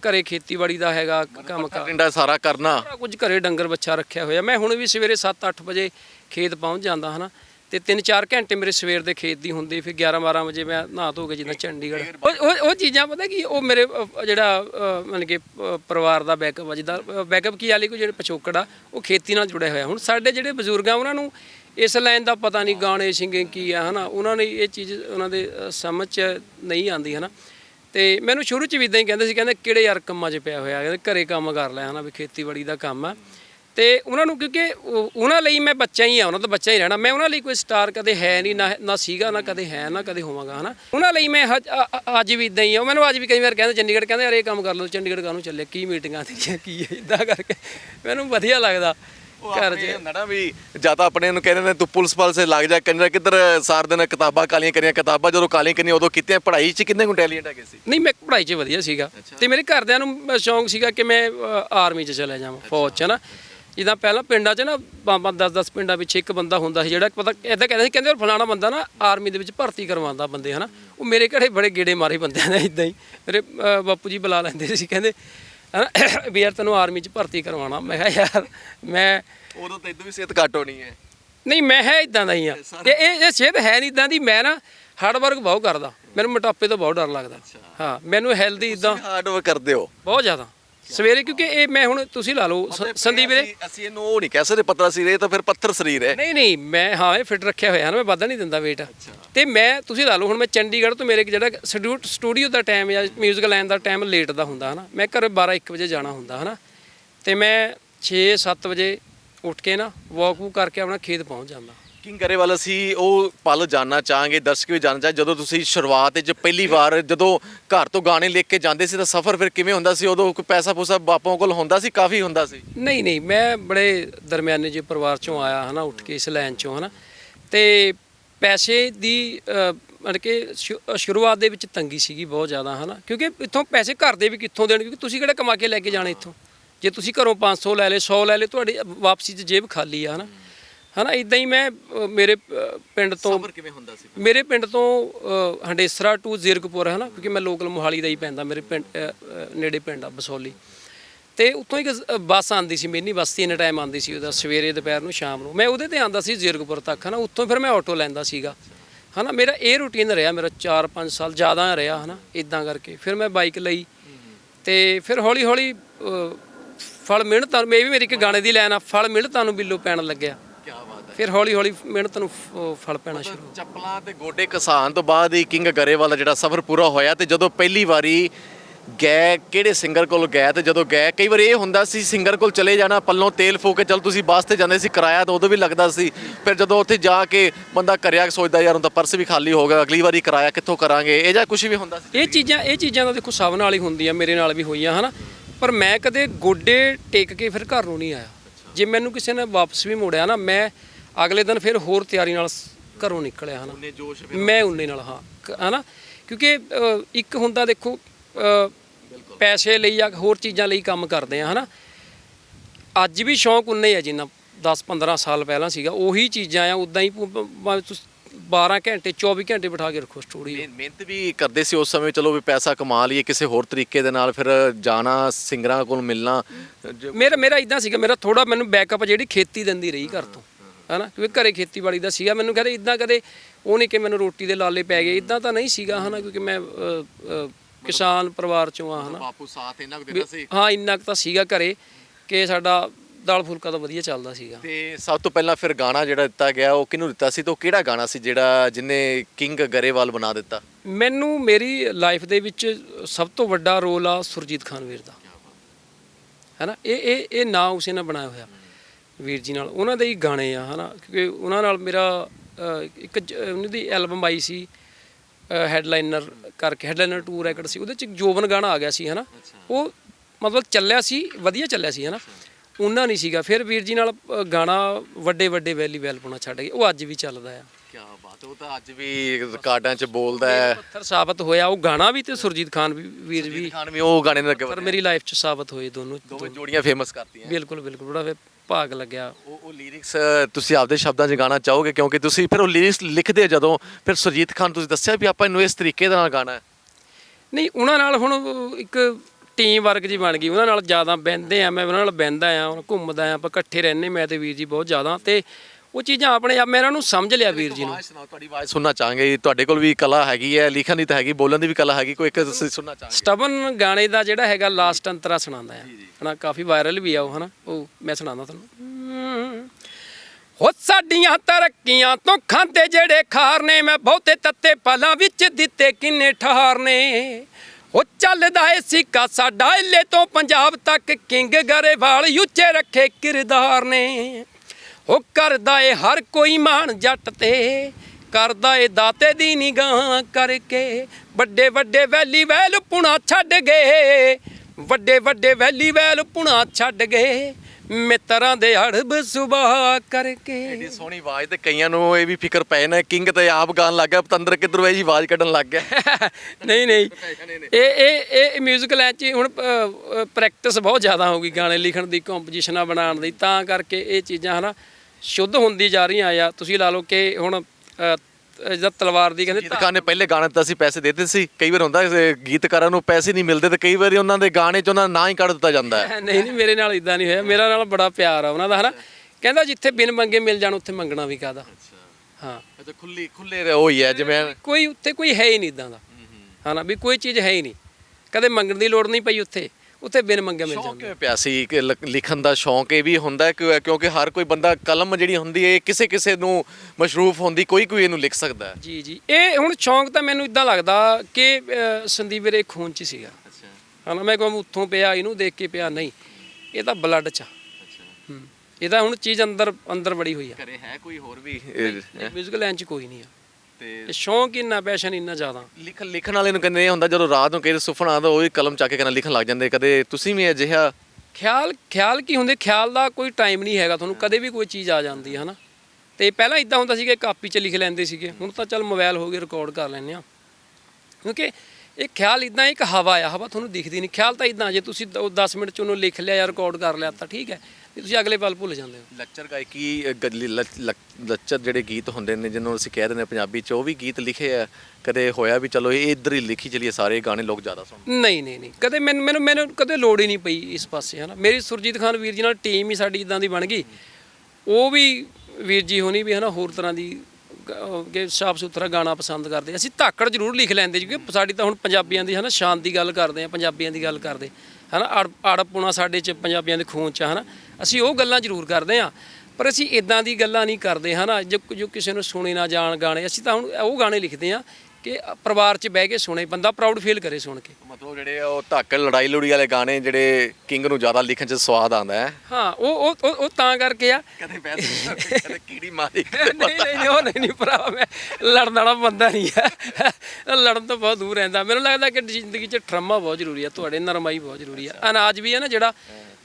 ਘਰੇ ਖੇਤੀਬਾੜੀ ਦਾ ਹੈਗਾ ਕੰਮ ਕਾਰ ਟਿੰਡਾ ਸਾਰਾ ਕਰਨਾ। ਸਾਰਾ ਕੁਝ ਘਰੇ ਡੰਗਰ ਬੱਚਾ ਰੱਖਿਆ ਹੋਇਆ। ਮੈਂ ਹੁਣ ਵੀ ਸਵੇਰੇ 7-8 ਵਜੇ ਖੇਤ ਪਹੁੰਚ ਜਾਂਦਾ ਹਨਾ। ਤੇ 3-4 ਘੰਟੇ ਮੇਰੇ ਸਵੇਰ ਦੇ ਖੇਤ ਦੀ ਹੁੰਦੀ ਫਿਰ 11-12 ਵਜੇ ਮੈਂ ਨਹਾ ਧੋ ਕੇ ਜਿੱਦਾਂ ਚੰਡੀਗੜ੍ਹ। ਉਹ ਉਹ- ਉਹ ਚੀਜ਼ਾਂ ਪਤਾ ਕੀ ਉਹ ਮੇਰੇ ਜਿਹੜਾ ਅ, ਮਤਲਬ ਕਿ ਪਰਿਵਾਰ ਦਾ ਬੈਕਅਪ ਜਿਹਦਾ ਬੈਕਅਪ ਕੀ ਆਲੀ ਕੋ ਜਿਹੜੇ ਪਿਛੋਕੜ ਆ ਉਹ ਖੇਤੀ ਨਾਲ ਜੁੜਿਆ ਹੋਇਆ। ਹੁਣ ਸਾਡੇ ਜਿਹੜੇ ਬਜ਼ੁਰਗ ਆ ਉਹਨਾਂ ਨੂੰ ਇਸ ਲਾਈਨ ਦਾ ਪਤਾ ਨਹੀਂ ਗਾਣੇ ਸਿੰਗਿੰਗ ਕੀ ਆ ਹਨਾ। ਉਹਨਾਂ ਨੇ ਇਹ ਚੀਜ਼ ਉਹਨਾਂ ਦੇ ਸਮਝ ਚ ਨਹੀਂ ਆਉਂਦੀ ਹਨਾ। ਤੇ ਮੈਨੂੰ ਸ਼ੁਰੂ ਚ ਵੀ ਇਦਾਂ ਹੀ ਕਹਿੰਦੇ ਸੀ, ਕਹਿੰਦੇ ਕਿਹੜੇ ਯਾਰ ਕੰਮਾਂ 'ਚ ਪਿਆ ਹੋਇਆ, ਕਹਿੰਦੇ ਘਰੇ ਕੰਮ ਕਰ ਲੈ, ਹਨਾ ਵੀ ਖੇਤੀਬਾੜੀ ਦਾ ਕੰਮ ਆ। ਤੇ ਉਹਨਾਂ ਨੂੰ ਕਿਉਂਕਿ ਉਹ- ਉਹਨਾਂ ਲਈ ਮੈਂ ਬੱਚਾ ਹੀ ਆ, ਉਹਨਾਂ ਦਾ ਬੱਚਾ ਹੀ ਰਹਿਣਾ। ਮੈਂ ਉਹਨਾਂ ਲਈ ਕੋਈ ਸਟਾਰ ਕਦੇ ਹੈ ਨਹੀਂ, ਨਾ ਨਾ ਸੀਗਾ, ਨਾ ਕਦੇ ਹੈ, ਨਾ ਕਦੇ ਹੋਵਾਂਗਾ, ਹਨਾ। ਉਹਨਾਂ ਲਈ ਮੈਂ ਹਜ- ਅ- ਅ- ਅੱਜ ਵੀ ਇਦਾਂ ਹੀ ਆ। ਉਹ ਮੈਨੂੰ ਅੱਜ ਵੀ ਕਈ ਵਾਰ ਕਹਿੰਦੇ, ਚੰਡੀਗੜ੍ਹ ਕਹਿੰਦੇ, ਯਾਰ ਇਹ ਕੰਮ ਕਰ ਲਓ, ਚੰਡੀਗੜ੍ਹ ਕਾਹਨੂੰ ਚੱਲੇ? ਕੀ ਮੀਟਿੰਗਾਂ ਤੇਰੀਆਂ? ਕੀ ਹੈ ਇਦਾਂ ਕਰਕੇ ਮੈਨੂੰ ਵਧੀਆ ਲੱਗਦਾ। ਘਰ ਹੁੰਦਾ ਨਾ ਵੀ ਜਾਂ ਤਾਂ ਆਪਣੇ ਨੂੰ ਕਹਿੰਦੇ ਨੇ ਤੂੰ ਪੁਲਿਸ ਪਾਲਸੇ ਲੱਗ ਜਾ ਕੰਜਰਾ ਕਿੱਧਰ ਸਾਰ ਦਿਨ ਕਿਤਾਬਾਂ ਕਾਲੀਆਂ ਕਰੀਆਂ ਕਿਤਾਬਾਂ ਜਦੋਂ ਕਾਲੀਆਂ ਕਰੀਆਂ ਉਦੋਂ ਕੀਤੀਆਂ ਪੜ੍ਹਾਈ 'ਚ ਕਿੰਨੇ ਕੁ ਇੰਟੈਲੀਜੈਂਟ ਹੈਗੇ ਸੀ? ਨਹੀਂ ਮੈਂ ਪੜ੍ਹਾਈ 'ਚ ਵਧੀਆ ਸੀਗਾ ਤੇ ਮੇਰੇ ਘਰਦਿਆਂ ਨੂੰ ਸ਼ੌਂਕ ਸੀਗਾ ਕਿ ਮੈਂ ਆਰਮੀ 'ਚ ਚਲੇ ਜਾਵਾਂ ਫੌਜ 'ਚ ਨਾ ਜਿੱਦਾਂ ਪਹਿਲਾਂ ਪਿੰਡਾਂ 'ਚ ਨਾ ਪੰਜ 10 10 ਪਿੰਡਾਂ ਵਿੱਚ ਇੱਕ ਬੰਦਾ ਹੁੰਦਾ ਸੀ ਜਿਹੜਾ ਪਤਾ ਇਦਾਂ ਕਹਿੰਦੇ ਸੀ ਕਹਿੰਦੇ ਉਹ ਫਲਾਣਾ ਬੰਦਾ ਨਾ ਆਰਮੀ ਦੇ ਵਿੱਚ ਭਰਤੀ ਕਰਵਾਉਂਦਾ ਬੰਦੇ ਹਨਾ? ਉਹ ਮੇਰੇ ਘਰੇ ਬੜੇ ਗੇੜੇ ਮਾਰੇ ਬੰਦਿਆਂ ਨੇ ਇਦਾਂ ਹੀ। ਮੇਰੇ ਬਾਪੂ ਜੀ ਬੁਲਾ ਲੈਂਦੇ ਸੀ ਕਹਿੰਦੇ ਹਨਾ? ਵੀ ਯਾਰ ਤੈਨੂੰ ਆਰਮੀ 'ਚ ਭਰਤੀ ਕਰਵਾਉਣਾ। ਮੈਂ ਕਿਹਾ ਯਾਰ ਮੈਂ ਉਦੋਂ ਤਾਂ ਇਦੋਂ ਵੀ ਸਿਹਤ ਘੱਟ ਹੋਣੀ ਹੈ। ਨਹੀਂ ਮੈਂ ਹੈ ਇਦਾਂ ਦਾ ਹੀ ਆ। ਤੇ ਇਹ ਇਹ ਸਿਹਤ ਹੈ ਨਹੀਂ ਇਦਾਂ ਦੀ ਮੈਂ ਨਾ ਹਾਰਡ ਵਰਕ ਬਹੁਤ ਕਰਦਾ। ਮੈਨੂੰ ਮੋਟਾਪੇ ਤੋਂ ਬਹੁਤ ਡਰ ਲੱਗਦਾ। ਹਾਂ ਮੈਨੂੰ ਹੈਲਦੀ ਇਦਾਂ ਹਾਰਡ ਵਰਕ ਕਰਦੇ ਹੋ। ਬਹੁਤ ਜ਼ਿਆਦਾ। ਸਵੇਰੇ ਕਿਉਂਕਿ ਇਹ ਮੈਂ ਹੁਣ ਤੁਸੀਂ ਲਾ ਲਓ ਸੰਦੀਪ ਵੀਰੇ ਅਸੀਂ- ਅਸੀਂ ਇਹਨੂੰ ਉਹ ਨਹੀਂ ਕਹਿ ਸਕਦੇ ਪਤਲਾ ਸਰੀਰ ਇਹ ਤਾਂ ਫਿਰ ਪੱਥਰ ਸਰੀਰ ਹੈ। ਨਹੀਂ ਨਹੀਂ ਮੈਂ ਹਾਂ ਇਹ ਫਿਟ ਰੱਖਿਆ ਹੋਇਆ ਨਾ ਮੈਂ ਵਾਧਾ ਨਹੀਂ ਦਿੰਦਾ weight ਤੇ ਮੈਂ ਤੁਸੀਂ ਲਾ ਲਓ ਹੁਣ ਮੈਂ ਚੰਡੀਗੜ੍ਹ ਤੋਂ ਮੇਰੇ ਜਿਹੜਾ ਸਟੂਡ- ਸਟੂਡੀਓ ਦਾ ਟਾਈਮ ਜਾਂ 뮤직 ਲਾਈਨ ਦਾ ਟਾਈਮ ਲੇਟ ਦਾ ਹੁੰਦਾ ਹਨਾ। ਮੈਂ ਘਰ 12 1 ਵਜੇ ਜਾਣਾ ਹੁੰਦਾ ਹਨਾ। ਤੇ ਮੈਂ 6 7 ਵਜੇ ਉੱਠ ਕੇ ਨਾ ਵਾਕ ਵੂਕ ਕਰਕੇ ਆਪਣਾ ਖੇਤ ਪਹੁੰਚ ਜਾਂਦਾ। ਕਿੰਗ ਗਰੇਵਾਲ ਅਸੀਂ ਉਹ ਪਲ ਜਾਨਣਾ ਚਾਹਾਂਗੇ ਦਰਸ਼ਕ ਵੀ ਜਾਣਨਾ ਚਾਹ ਜਦੋਂ ਤੁਸੀਂ ਸ਼ੁਰੂਆਤ ਵਿੱਚ ਪਹਿਲੀ ਵਾਰ ਜਦੋਂ ਘਰ ਤੋਂ ਗਾਣੇ ਲਿਖ ਕੇ ਜਾਂਦੇ ਸੀ ਤਾਂ ਸਫ਼ਰ ਫਿਰ ਕਿਵੇਂ ਹੁੰਦਾ ਸੀ? ਉਦੋਂ ਕੋਈ ਪੈਸਾ ਪੂਸਾ ਬਾਪੋਂ ਕੋਲ ਹੁੰਦਾ ਸੀ ਕਾਫੀ ਹੁੰਦਾ ਸੀ? ਨਹੀਂ ਨਹੀਂ ਮੈਂ ਬੜੇ ਦਰਮਿਆਨੇ ਜਿਹੇ ਪਰਿਵਾਰ ਚੋਂ ਆਇਆ ਹਨਾ ਉੱਠ ਕੇ ਇਸ ਲਾਈਨ ਚੋਂ ਹਨਾ। ਤੇ ਪੈਸੇ ਦੀ ਮਤਲਬ ਕਿ ਸ਼ੁ- ਸ਼ੁਰੂਆਤ ਦੇ ਵਿੱਚ ਤੰਗੀ ਸੀਗੀ ਬਹੁਤ ਜ਼ਿਆਦਾ ਹਨਾ? ਕਿਉਂਕਿ ਇੱਥੋਂ ਪੈਸੇ ਘਰ ਦੇ ਵੀ ਕਿੱਥੋਂ ਦੇਣ ਕਿਉਂਕਿ ਤੁਸੀਂ ਕਿਹੜਾ ਕਮਾ ਕੇ ਲੈ ਕੇ ਜਾਣੇ ਇੱਥੋਂ? ਜੇ ਤੁਸੀਂ ਘਰੋਂ 500 ਲੈ ਲਏ 100 ਲੈ ਲਏ ਤੁਹਾਡੀ ਵਾਪਸੀ 'ਚ ਜੇਬ ਖਾਲੀ ਆ ਹਨਾ? ਹਨਾ ਇਦਾਂ ਹੀ ਮੈਂ ਮੇਰੇ ਪਿੰਡ ਤੋਂ ਸਫ਼ਰ ਕਿਵੇਂ ਹੁੰਦਾ ਸੀ? ਮੇਰੇ ਪਿੰਡ ਤੋਂ ਅ, ਹੰਡੇਸਰਾ ਟੂ ਜ਼ੀਰਕਪੁਰ ਹੈ ਨਾ ਕਿਉਂਕਿ ਮੈਂ ਲੋਕਲ ਮੋਹਾਲੀ ਦਾ ਹੀ ਪੈਂਦਾ ਮੇਰੇ ਪਿੰਡ ਅ, ਅ, ਨੇੜੇ ਪਿੰਡ ਆ ਬਸੋਲੀ। ਤੇ ਉੱਥੋਂ ਇੱਕ ਬੱਸ ਆਂਦੀ ਸੀ ਮਿੰਨੀ ਬੱਸ ਤਿੰਨ ਟਾਈਮ ਆਂਦੀ ਸੀ ਉਹਦਾ ਸਵੇਰੇ ਦੁਪਹਿਰ ਨੂੰ ਸ਼ਾਮ ਨੂੰ। ਮੈਂ ਉਹਦੇ ਤੇ ਆਂਦਾ ਸੀ ਜ਼ੀਰਕਪੁਰ ਤੱਕ ਹਨਾ? ਉੱਥੋਂ ਫਿਰ ਮੈਂ ਆਟੋ ਲੈਂਦਾ ਸੀਗਾ। ਹਨਾ? ਮੇਰਾ ਇਹ ਰੂਟੀਨ ਰਿਹਾ ਮੇਰਾ 4-5 ਸਾਲ ਜ਼ਿਆਦਾ ਰਿਹਾ ਹਨਾ? ਇਦਾਂ ਕਰਕੇ। ਫਿਰ ਮੈਂ ਬਾਈਕ ਲਈ ਤੇ ਫਿਰ ਹੌਲੀ ਹੌਲੀ ਫਲ ਮਿਹਨਤਾਂ ਨੂੰ ਇਹ ਵੀ ਮੇਰੀ ਇੱਕ ਗਾਣੇ ਦੀ ਲਾਈਨ ਆ ਫਲ ਮਿਹਨਤਾਂ ਨੂੰ ਬਿੱਲੋ ਪੈਣ ਲੱਗਿਆ। ਕੀ ਬਾਤ ਹੈ। ਫਿਰ ਹੌਲੀ ਹੌਲੀ ਮਿਹਨਤ ਨੂੰ ਫਲ ਪੈਣਾ ਸ਼ੁਰੂ ਚੱਪਲਾਂ ਤੇ ਗੋਡੇ ਕਸਾਨ ਤੋਂ ਬਾਅਦ ਹੀ ਕਿੰਗ ਗਰੇਵਾਲ ਦਾ ਜਿਹੜਾ ਸਫ਼ਰ ਪੂਰਾ ਹੋਇਆ ਤੇ ਜਦੋਂ ਪਹਿਲੀ ਵਾਰੀ ਗਏ ਕਿਹੜੇ ਸਿੰਗਰ ਕੋਲ ਗਏ ਤੇ ਜਦੋਂ ਗਏ ਕਈ ਵਾਰ ਇਹ ਹੁੰਦਾ ਸੀ ਸਿੰਗਰ ਕੋਲ ਚਲੇ ਜਾਣਾ ਪੱਲੋਂ ਤੇਲ ਫੂਕ ਕੇ ਚਲ ਤੁਸੀਂ ਬੱਸ ਤੇ ਜਾਂਦੇ ਸੀ ਕਿਰਾਇਆ ਤਾਂ ਉਦੋਂ ਵੀ ਲੱਗਦਾ ਸੀ। ਫਿਰ ਜਦੋਂ ਉੱਥੇ ਜਾ ਕੇ ਬੰਦਾ ਘਰੇ ਆ ਕੇ ਸੋਚਦਾ ਯਾਰ ਹੁਣ ਤਾਂ ਪਰਸ ਵੀ ਖਾਲੀ ਹੋ ਗਿਆ ਅਗਲੀ ਵਾਰੀ ਕਿਰਾਇਆ ਕਿੱਥੋਂ ਕਰਾਂਗੇ? ਇਹ ਜਾਂ ਕੁਝ ਵੀ ਹੁੰਦਾ ਸੀ। ਇਹ ਚੀਜ਼ਾਂ ਇਹ ਚੀਜ਼ਾਂ ਤਾਂ ਦੇਖੋ ਸਭ ਨਾਲ ਹੀ ਹੁੰਦੀਆਂ ਮੇਰੇ ਨਾਲ ਵੀ ਹੋਈਆਂ ਹਨਾ। ਪਰ ਮੈਂ ਕਦੇ ਗੋਡੇ ਟੇਕ ਕੇ ਫਿਰ ਘਰ ਨੂੰ ਨਹੀਂ ਆਇਆ। ਜੇ ਮੈਨੂੰ ਕਿਸੇ ਨੇ ਵਾਪਸ ਵੀ ਮੋੜਿਆ ਨਾ ਮੈਂ ਅਗਲੇ ਦਿਨ ਫਿਰ ਹੋਰ ਤਿਆਰੀ ਨਾਲ ਘਰੋਂ ਨਿਕਲਿਆ ਹਨਾ। ਮੈਂ ਉਨੇ ਨਾਲ ਹਾਂ। ਹਨਾ। ਕਿਉਂਕਿ ਇੱਕ ਹੁੰਦਾ ਦੇਖੋ ਪੈਸੇ ਲਈ ਜਾਂ ਹੋਰ ਚੀਜ਼ਾਂ ਲਈ ਕੰਮ ਕਰਦੇ ਆ ਹਨਾ? ਅੱਜ ਵੀ ਸ਼ੌਂਕ ਉਨੇ ਆ ਜਿੰਨਾ 10 15 ਸਾਲ ਪਹਿਲਾਂ ਸੀਗਾ ਉਹੀ ਚੀਜ਼ਾਂ ਆ ਉਦਾਂ ਹੀ ਤੁਸੀਂ 12 ਘੰਟੇ 24 ਘੰਟੇ ਬਿਠਾ ਕੇ ਰੱਖੋ ਸਟੂਡੀਓ ਮਿਹਨ- ਮਿਹਨਤ ਵੀ ਕਰਦੇ ਸੀ ਉਸ ਸਮੇਂ ਚਲੋ ਵੀ ਪੈਸਾ ਕਮਾ ਲਈਏ ਕਿਸੇ ਹੋਰ ਤਰੀਕੇ ਦੇ ਨਾਲ ਫਿਰ ਜਾਣਾ ਸਿੰਗਰਾਂ ਕੋਲ ਮਿਲਣਾ ਮੇਰਾ ਮੇਰਾ ਇਦਾਂ ਸੀਗਾ ਮੇਰਾ ਥੋੜਾ ਮੈਨੂੰ ਬੈਕਅਪ ਜਿਹੜੀ ਖੇਤੀ ਦਿੰਦੀ ਰਹੀ ਘਰ ਤੋਂ ਹਨਾ? ਕਿਉਂਕਿ ਘਰੇ ਖੇਤੀਬਾੜੀ ਦਾ ਸੀਗਾ ਮੈਨੂੰ ਕਹਿੰਦੇ ਇਦਾਂ ਕਦੇ ਉਹ ਨਹੀਂ ਕਿ ਮੈਨੂੰ ਰੋਟੀ ਦੇ ਲਾਲੇ ਪੈ ਗਏ ਇਦਾਂ ਤਾਂ ਨਹੀਂ ਸੀਗਾ ਹਨਾ? ਕਿਉਂਕਿ ਮੈਂ ਕਿਸਾਨ ਪਰਿਵਾਰ ਚੋਂ ਆ ਹਨਾ? ਬਾਪੂ ਸਾਥ ਇਹਨਾਂ ਕੋ ਵੀ- ਹਾਂ ਇੰਨਾ ਕੁ ਤਾਂ ਸੀਗਾ ਘਰੇ ਕਿ ਸਾਡਾ ਦਾਲ ਫੁਲਕਾ ਤਾਂ ਵਧੀਆ ਚੱਲਦਾ ਸੀਗਾ। ਤੇ ਸਭ ਤੋਂ ਪਹਿਲਾਂ ਫਿਰ ਗਾਣਾ ਜਿਹੜਾ ਦਿੱਤਾ ਗਿਆ ਉਹ ਕਿਹਨੂੰ ਦਿੱਤਾ ਸੀ ਤੇ ਉਹ ਕਿਹੜਾ ਗਾਣਾ ਸੀ ਜਿਹੜਾ ਜਿਨੇ ਕਿੰਗ ਗਰੇਵਾਲ ਬਣਾ ਦਿੱਤਾ? ਮੈਨੂੰ ਮੇਰੀ ਲਾਈਫ ਦੇ ਵਿੱਚ ਸਭ ਤੋਂ ਵੱਡਾ ਰੋਲ ਆ ਸੁਰਜੀਤ ਖਾਨ ਵੀਰ ਦਾ ਹੈਨਾ ਇਹ ਇਹ ਇਹ ਨਾਂ ਉਸੇ ਨੇ ਬਣਾਇਆ ਹੋਇਆ। ਵੀਰ ਜੀ ਨਾਲ। ਉਹਨਾਂ ਦੇ ਹੀ ਗਾਣੇ ਆ ਹਨਾ ਕਿਉਂਕਿ ਉਹਨਾਂ ਨਾਲ ਮੇਰਾ ਇੱਕ ਜ- ਉਹਨਾਂ ਦੀ ਐਲਬਮ ਆਈ ਸੀ ਹੈਡਲਾਈਨਰ ਕਰਕੇ ਹੈਡਲਾਈਨਰ 2 ਰੈਕਡ ਸੀ ਉਹਦੇ ਚ ਜੋਬਨ ਗਾਣਾ ਆ ਗਿਆ ਸੀ ਹਨਾ? ਉਹ ਮਤਲਬ ਚੱਲਿਆ ਸੀ ਵਧੀਆ ਚੱਲਿਆ ਸੀ ਹਨਾ? ਉਹਨਾਂ ਨਹੀਂ ਸੀਗਾ। ਫਿਰ ਵੀਰ ਜੀ ਨਾਲ ਗਾਣਾ ਵੱਡੇ ਵੱਡੇ ਵੈਲੀ ਵੈਲ ਪਾਉਣਾ ਛੱਡ ਗਏ। ਉਹ ਅੱਜ ਵੀ ਚੱਲਦਾ ਆ। ਕੀ ਬਾਤ ਹੈ ਉਹ ਤਾਂ ਅੱਜ ਵੀ ਰਿਕਾਰਡਾਂ 'ਚ ਬੋਲਦਾ ਹੈ। ਪੱਥਰ ਸਾਬਤ ਹੋਇਆ ਉਹ ਗਾਣਾ ਵੀ ਤੇ ਸੁਰਜੀਤ ਖਾਨ ਵੀ ਵੀਰ ਵੀ। ਖਾਨ ਵੀ ਉਹ ਗਾਣੇ ਨਾਲ ਅੱਗੇ ਪਰ ਵਧੇ ਮੇਰੀ ਲਾਈਫ 'ਚ ਸਾਬਤ ਹੋਏ ਦੋਨੋਂ ਦੋਵੇਂ ਜੋੜੀਆਂ ਫੇਮਸ ਕਰਤੀਆਂ। ਬਿਲਕੁਲ ਬਿਲਕੁਲ ਬੜਾ ਫਿਰ ਭਾਗ ਲੱਗਿਆ। ਉਹ ਉਹ ਲਿਰਿਕਸ ਤੁਸੀਂ ਆਪਦੇ ਸ਼ਬਦਾਂ 'ਚ ਗਾਣਾ ਚਾਹੋਗੇ? ਕਿਉਂਕਿ ਤੁਸੀਂ ਫਿਰ ਉਹ ਲਿਰਿਕਸ ਲਿਖਦੇ ਜਦੋਂ ਫਿਰ ਸੁਰਜੀਤ ਖਾਨ ਤੁਸੀਂ ਦੱਸਿਆ ਵੀ ਆਪਾਂ ਇਹਨੂੰ ਇਸ ਤਰੀਕੇ ਦੇ ਨਾਲ ਗਾਣਾ ਹੈ। ਨਹੀਂ ਉਹਨਾਂ ਨਾਲ ਹੁਣ ਇੱਕ ਟੀਮ ਵਰਕ ਜੀ ਬਣ ਗਈ। ਉਹਨਾਂ ਨਾਲ ਜ਼ਿਆਦਾ ਬਹਿੰਦੇ ਆ ਮੈਂ ਉਹਨਾਂ ਨਾਲ ਬਹਿੰਦਾ ਆ ਹੁਣ ਘੁੰਮਦਾ ਆ ਆਪਾਂ ਇਕੱਠੇ ਰਹਿੰਦੇ ਮੈਂ ਤੇ ਵੀਰ ਜੀ ਬਹੁਤ ਜ਼ਿਆਦਾ। ਤੇ ਉਹ ਚੀਜ਼ਾਂ ਆਪਣੇ ਆਪ ਮੈਂ ਇਹਨਾਂ ਨੂੰ ਸਮਝ ਲਿਆ ਵੀਰ ਜੀ ਨੂੰ। ਆਵਾਜ਼ ਸੁਣਾਓ ਤੁਹਾਡੀ ਆਵਾਜ਼ ਸੁਣਨਾ ਚਾਹਾਂਗੇ ਤੁਹਾਡੇ ਕੋਲ ਵੀ ਕਲਾ ਹੈਗੀ ਹੈ ਲਿਖਣ ਦੀ ਤਾਂ ਹੈਗੀ ਬੋਲਣ ਦੀ ਵੀ ਕਲਾ ਹੈਗੀ ਕੋਈ ਇੱਕ ਤੁਸੀਂ ਸੁਣਨਾ ਚਾਹਾਂਗੇ। ਸਟਬਨ ਗਾਣੇ ਦਾ ਜਿਹੜਾ ਹੈਗਾ ਲਾਸਟ ਅੰਤਰਾ ਸੁਣਾਉਂਦਾ ਆ। ਹਨਾ ਕਾਫੀ ਵਾਇਰਲ ਵੀ ਆ ਉਹ ਹਨਾ। ਉਹ ਮੈਂ ਸੁਣਾਉਂਦਾ ਤੁਹਾਨੂੰ। ਹੋ ਸਾਡੀਆਂ ਤਰੱਕੀਆਂ ਤੋਂ ਖਾਂਦੇ ਜਿਹੜੇ ਖਾਰ ਨੇ ਮੈਂ ਬਹੁਤੇ ਤੱਤੇ ਪਲਾਂ ਵਿੱਚ ਦਿੱਤੇ ਕਿੰਨੇ ਠਹਾਰ ਨੇ। ਹੋ ਚੱਲਦਾ ਏ ਸਿੱਕਾ ਸਾਡਾ ਇੱਲੇ ਤੋਂ ਪੰਜਾਬ ਤੱਕ ਕਿੰਗ ਗਰੇਵਾਲ ਉੱਚੇ ਰੱਖੇ ਕਿਰਦਾਰ ਨੇ। ਉਹ ਕਰਦਾ ਏ ਹਰ ਕੋਈ ਮਾਣ ਜੱਟ ਤੇ ਕਰਦਾ ਏ ਦਾਤੇ ਦੀ ਨਿਗਾਹ ਕਰਕੇ। ਵੱਡੇ ਵੱਡੇ ਵੈਲੀ ਵੈਲ ਪੁਣਾ ਛੱਡ ਗਏ ਵੱਡੇ ਵੱਡੇ ਵੈਲੀ ਵੈਲ ਪੁਣਾ ਛੱਡ ਗਏ ਮਿੱਤਰਾਂ ਦੇ ਅੜਬ ਸੁਭਾ ਕਰਕੇ। ਐਡੀ ਸੋਹਣੀ ਆਵਾਜ਼ ਤੇ ਕਈਆਂ ਨੂੰ ਇਹ ਵੀ ਫਿਕਰ ਪਏ ਨੇ ਕਿੰਗ ਤੇ ਆਪ ਗਾਣ ਲੱਗ ਗਿਆ ਪਤੰਦਰ ਕਿੱਧਰੋਂ ਇਹ ਜੀ ਆਵਾਜ਼ ਕੱਢਣ ਲੱਗ ਗਿਆ। ਨਹੀਂ ਨਹੀਂ। ਇਹ ਇਹ ਇਹ ਮਿਊਜ਼ੀਕਲ ਐ ਚ ਹੁਣ ਪ੍ਰੈਕਟਿਸ ਬਹੁਤ ਜ਼ਿਆਦਾ ਹੋ ਗਈ ਗਾਣੇ ਲਿਖਣ ਦੀ ਕੰਪੋਜੀਸ਼ਨਾਂ ਬਣਾਉਣ ਦੀ ਤਾਂ ਕਰਕੇ ਇਹ ਚੀਜ਼ਾਂ ਹਨਾ ਸ਼ੁੱਧ ਹੁੰਦੀ ਜਾ ਰਹੀਆਂ ਆ। ਤੁਸੀਂ ਲਾ ਲਓ ਕਿ ਹੁਣ ਜਿੱਦਾਂ ਤਲਵਾਰ ਦੀ ਕਹਿੰਦੇ ਗੀਤਕਾਰ ਨੇ ਪਹਿਲੇ ਗਾਣੇ ਤਾਂ ਅਸੀਂ ਪੈਸੇ ਦੇ ਦਿੱਤੇ ਸੀ। ਕਈ ਵਾਰ ਹੁੰਦਾ ਗੀਤਕਾਰਾਂ ਨੂੰ ਪੈਸੇ ਨਹੀਂ ਮਿਲਦੇ ਤੇ ਕਈ ਵਾਰੀ ਉਹਨਾਂ ਦੇ ਗਾਣੇ 'ਚ ਉਹਨਾਂ ਦਾ ਨਾਂ ਹੀ ਕੱਢ ਦਿੱਤਾ ਜਾਂਦਾ ਹੈ। ਨਹੀਂ ਨਹੀਂ ਮੇਰੇ ਨਾਲ ਇਦਾਂ ਨਹੀਂ ਹੋਇਆ। ਮੇਰਾ ਨਾਲ ਬੜਾ ਪਿਆਰ ਆ ਉਹਨਾਂ ਦਾ ਹਨਾ? ਕਹਿੰਦਾ ਜਿੱਥੇ ਬਿਨ ਮੰਗੇ ਮਿਲ ਜਾਣ ਉੱਥੇ ਮੰਗਣਾ ਵੀ ਕਾਦਾ ਹਾਂ। ਅੱਛਾ ਖੁੱਲੀ ਖੁੱਲੇ ਉਹ ਹੀ ਹੈ ਜਿਵੇਂ ਕੋਈ ਉੱਥੇ ਕੋਈ ਹੈ ਹੀ ਨਹੀਂ ਇਦਾਂ ਦਾ। ਹਨਾ? ਵੀ ਕੋਈ ਚੀਜ਼ ਹੈ ਹੀ ਨਹੀਂ। ਕਦੇ ਮੰਗਣ ਦੀ ਲੋੜ ਨਹੀਂ ਪਈ ਉੱਥੇ। ਉੱਥੇ ਬਿਨ ਮੰਗੇ ਮਿਲ ਜਾਂਦਾ ਕਿਵੇਂ ਪਿਆ ਸੀ ਕਿ ਲ- ਲਿਖਣ ਦਾ ਸ਼ੌਂਕ ਇਹ ਵੀ ਹੁੰਦਾ ਹੈ ਕਿ- ਕਿਉਂਕਿ ਹਰ ਕੋਈ ਬੰਦਾ ਕਲਮ ਜਿਹੜੀ ਹੁੰਦੀ ਹੈ ਇਹ ਕਿਸੇ ਕਿਸੇ ਨੂੰ ਮਸ਼ਰੂਫ ਹੁੰਦੀ ਕੋਈ ਕੋਈ ਇਹਨੂੰ ਲਿਖ ਸਕਦਾ ਹੈ। ਜੀ ਜੀ। ਇਹ ਹੁਣ ਸ਼ੌਂਕ ਤਾਂ ਮੈਨੂੰ ਇਦਾਂ ਲੱਗਦਾ ਕਿ ਸੰਦੀਪ ਵੀਰੇ ਖੂਨ ਚ ਹੀ ਸੀਗਾ। ਅੱਛਾ। ਹਨਾ ਮੈਂ ਕਹਾਂ ਉੱਥੋਂ ਪਿਆ ਇਹਨੂੰ ਦੇਖ ਕੇ ਪਿਆ ਨਹੀਂ। ਇਹ ਤਾਂ ਬਲੱਡ ਚ ਆ। ਅੱਛਾ। ਹੂੰ। ਇਹਦਾ ਹੁਣ ਚੀਜ਼ ਅੰਦਰ ਅੰਦਰ ਬੜੀ ਹੋਈ ਆ। ਘਰੇ ਹੈ ਕੋਈ ਹੋਰ ਵੀ? ਮਿਊਜ਼ੀਕਲ ਲਾਈਨ ਚ ਕੋਈ ਨਹੀਂ ਆ। ਤੇ ਇਹ ਸ਼ੌਂਕ ਇੰਨਾ ਪੈਸ਼ਨ ਇੰਨਾ ਜ਼ਿਆਦਾ। ਲਿਖਣ ਲਿਖਣ ਵਾਲੇ ਨੂੰ ਕਹਿੰਦੇ ਇਹ ਹੁੰਦਾ ਜਦੋਂ ਰਾਤ ਨੂੰ ਕਿਸੇ ਸੁਪਨਾ ਆਉਂਦਾ ਉਹ ਵੀ ਕਲਮ ਚੱਕ ਕੇ ਕਹਿੰਦਾ ਲਿਖਣ ਲੱਗ ਜਾਂਦੇ। ਕਦੇ ਤੁਸੀਂ ਵੀ ਅਜਿਹਾ ਖਿਆਲ ਖਿਆਲ ਕੀ ਹੁੰਦੇ? ਖਿਆਲ ਦਾ ਕੋਈ ਟਾਈਮ ਨਹੀਂ ਹੈਗਾ ਤੁਹਾਨੂੰ ਕਦੇ ਵੀ ਕੋਈ ਚੀਜ਼ ਆ ਜਾਂਦੀ ਹੈ ਹਨਾ? ਤੇ ਪਹਿਲਾਂ ਇਦਾਂ ਹੁੰਦਾ ਸੀ ਕਿ ਕਾਪੀ 'ਚ ਲਿਖ ਲੈਂਦੇ ਸੀਗੇ। ਹੁਣ ਤਾਂ ਚੱਲ ਮੋਬਾਈਲ ਹੋ ਗਏ ਰਿਕਾਰਡ ਕਰ ਲੈਂਦੇ ਆ ਕਿਉਂਕਿ ਇਹ ਖਿਆਲ ਇਦਾਂ ਇੱਕ ਹਵਾ ਆ ਹਵਾ ਤੁਹਾਨੂੰ ਦਿਖਦੀ ਨਹੀਂ। ਖਿਆਲ ਤਾਂ ਇਦਾਂ ਜੇ ਤੁਸੀਂ 10 ਮਿੰਟ 'ਚ ਉਹਨੂੰ ਲਿਖ ਲਿਆ ਜਾਂ ਰਿਕਾਰਡ ਕਰ ਲਿਆ ਤਾਂ ਠੀਕ ਹੈ। ਤੇ ਤੁਸੀਂ ਅਗਲੇ ਪਲ ਭੁੱਲ ਜਾਂਦੇ ਹੋ। ਲੈਕਚਰ ਗਾਇਕੀ ਅ, ਗ- ਲ- ਲ- ਲ- ਲੱਚਰ ਜਿਹੜੇ ਗੀਤ ਹੁੰਦੇ ਨੇ ਜਿਹਨੂੰ ਅਸੀਂ ਕਹਿ ਦਿੰਦੇ ਹਾਂ ਪੰਜਾਬੀ ਚ ਉਹ ਵੀ ਗੀਤ ਲਿਖੇ ਆ। ਕਦੇ ਹੋਇਆ ਵੀ ਚਲੋ ਇਹ ਇੱਧਰ ਹੀ ਲਿਖੀ ਚਲੀਏ ਸਾਰੇ ਗਾਣੇ ਲੋਕ ਜ਼ਿਆਦਾ ਸੁਣਦੇ ਨਹੀਂ ਨਹੀਂ ਨਹੀਂ। ਕਦੇ ਮੈਨੂੰ ਮੈਨੂੰ ਮੈਨੂੰ ਕਦੇ ਲੋੜ ਹੀ ਨਹੀਂ ਪਈ ਇਸ ਪਾਸੇ ਹਨਾ। ਮੇਰੀ ਸੁਰਜੀਤ ਖਾਨ ਵੀਰ ਜੀ ਨਾਲ ਟੀਮ ਹੀ ਸਾਡੀ ਇਦਾਂ ਦੀ ਬਣ ਗਈ। ਉਹ ਵੀ ਵੀਰ ਜੀ ਹੋਣੀ ਵੀ ਹਨਾ ਹੋਰ ਤਰ੍ਹਾਂ ਦੀ ਗ- ਕਿ ਸਾਫ਼ ਸੁਥਰਾ ਗਾਣਾ ਪਸੰਦ ਕਰਦੇ। ਅਸੀਂ ਧਾਕੜ ਜ਼ਰੂਰ ਲਿਖ ਲੈਂਦੇ ਕਿਉਂਕਿ ਸਾਡੀ ਤਾਂ ਹੁਣ ਪੰਜਾਬੀਆਂ ਦੀ ਹਨਾ ਸ਼ਾਨ ਦੀ ਗੱਲ ਕਰਦੇ ਆ ਪੰਜਾਬੀਆਂ ਦੀ ਗੱਲ ਕਰਦੇ ਹਨਾ ਅੜ- ਅੜਪੁਣਾ ਸਾਡੇ ਚ ਪੰਜਾਬੀਆਂ ਦੇ ਖੂਨ ਚ ਆ, ਹਨਾ। ਅਸੀਂ ਉਹ ਗੱਲਾਂ ਜ਼ਰੂਰ ਕਰਦੇ ਆ ਪਰ ਅਸੀਂ ਇਦਾਂ ਦੀ ਗੱਲਾਂ ਨਹੀਂ ਕਰਦੇ ਹਨਾ? ਜੋ ਜੋ ਕਿਸੇ ਨੂੰ ਸੁਣੇ ਨਾ ਜਾਣ ਗਾਣੇ ਅਸੀਂ ਤਾਂ ਹੁਣ ਉਹ ਗਾਣੇ ਲਿਖਦੇ ਆ ਕਿ ਪਰਿਵਾਰ 'ਚ ਬਹਿ ਕੇ ਸੁਣੇ ਬੰਦਾ ਪ੍ਰਾਊਡ ਫੀਲ ਕਰੇ ਸੁਣ ਕੇ। ਮਤਲਬ ਜਿਹੜੇ ਉਹ ਧੱਕ ਲੜਾਈ ਲੜੀ ਵਾਲੇ ਗਾਣੇ ਜਿਹੜੇ ਕਿੰਗ ਨੂੰ ਜ਼ਿਆਦਾ ਲਿਖਣ ਚ ਸਵਾਦ ਆਉਂਦਾ ਹੈ। ਹਾਂ ਉਹ ਉਹ ਉਹ- ਤਾਂ ਕਰਕੇ ਆ। ਕਦੇ ਪੈਸੇ ਕਦੇ ਕੀੜੀ ਮਾਰੀ। ਨਹੀਂ ਨਹੀਂ ਉਹ ਨਹੀਂ ਨਹੀਂ ਭਰਾ ਮੈਂ ਲੜਨ ਵਾਲਾ ਬੰਦਾ ਨਹੀਂ ਹੈ ਲੜਨ ਤੋਂ ਬਹੁਤ ਦੂਰ ਰਹਿੰਦਾ। ਮੈਨੂੰ ਲੱਗਦਾ ਕਿ ਜ਼ਿੰਦਗੀ 'ਚ ਟਰਮਾ ਬਹੁਤ ਜ਼ਰੂਰੀ ਆ ਤੁਹਾਡੇ ਨਰਮਾਈ ਬਹੁਤ ਜ਼ਰੂਰੀ ਆ। ਅਨਾਜ ਵੀ ਹੈ ਨਾ ਜਿਹੜਾ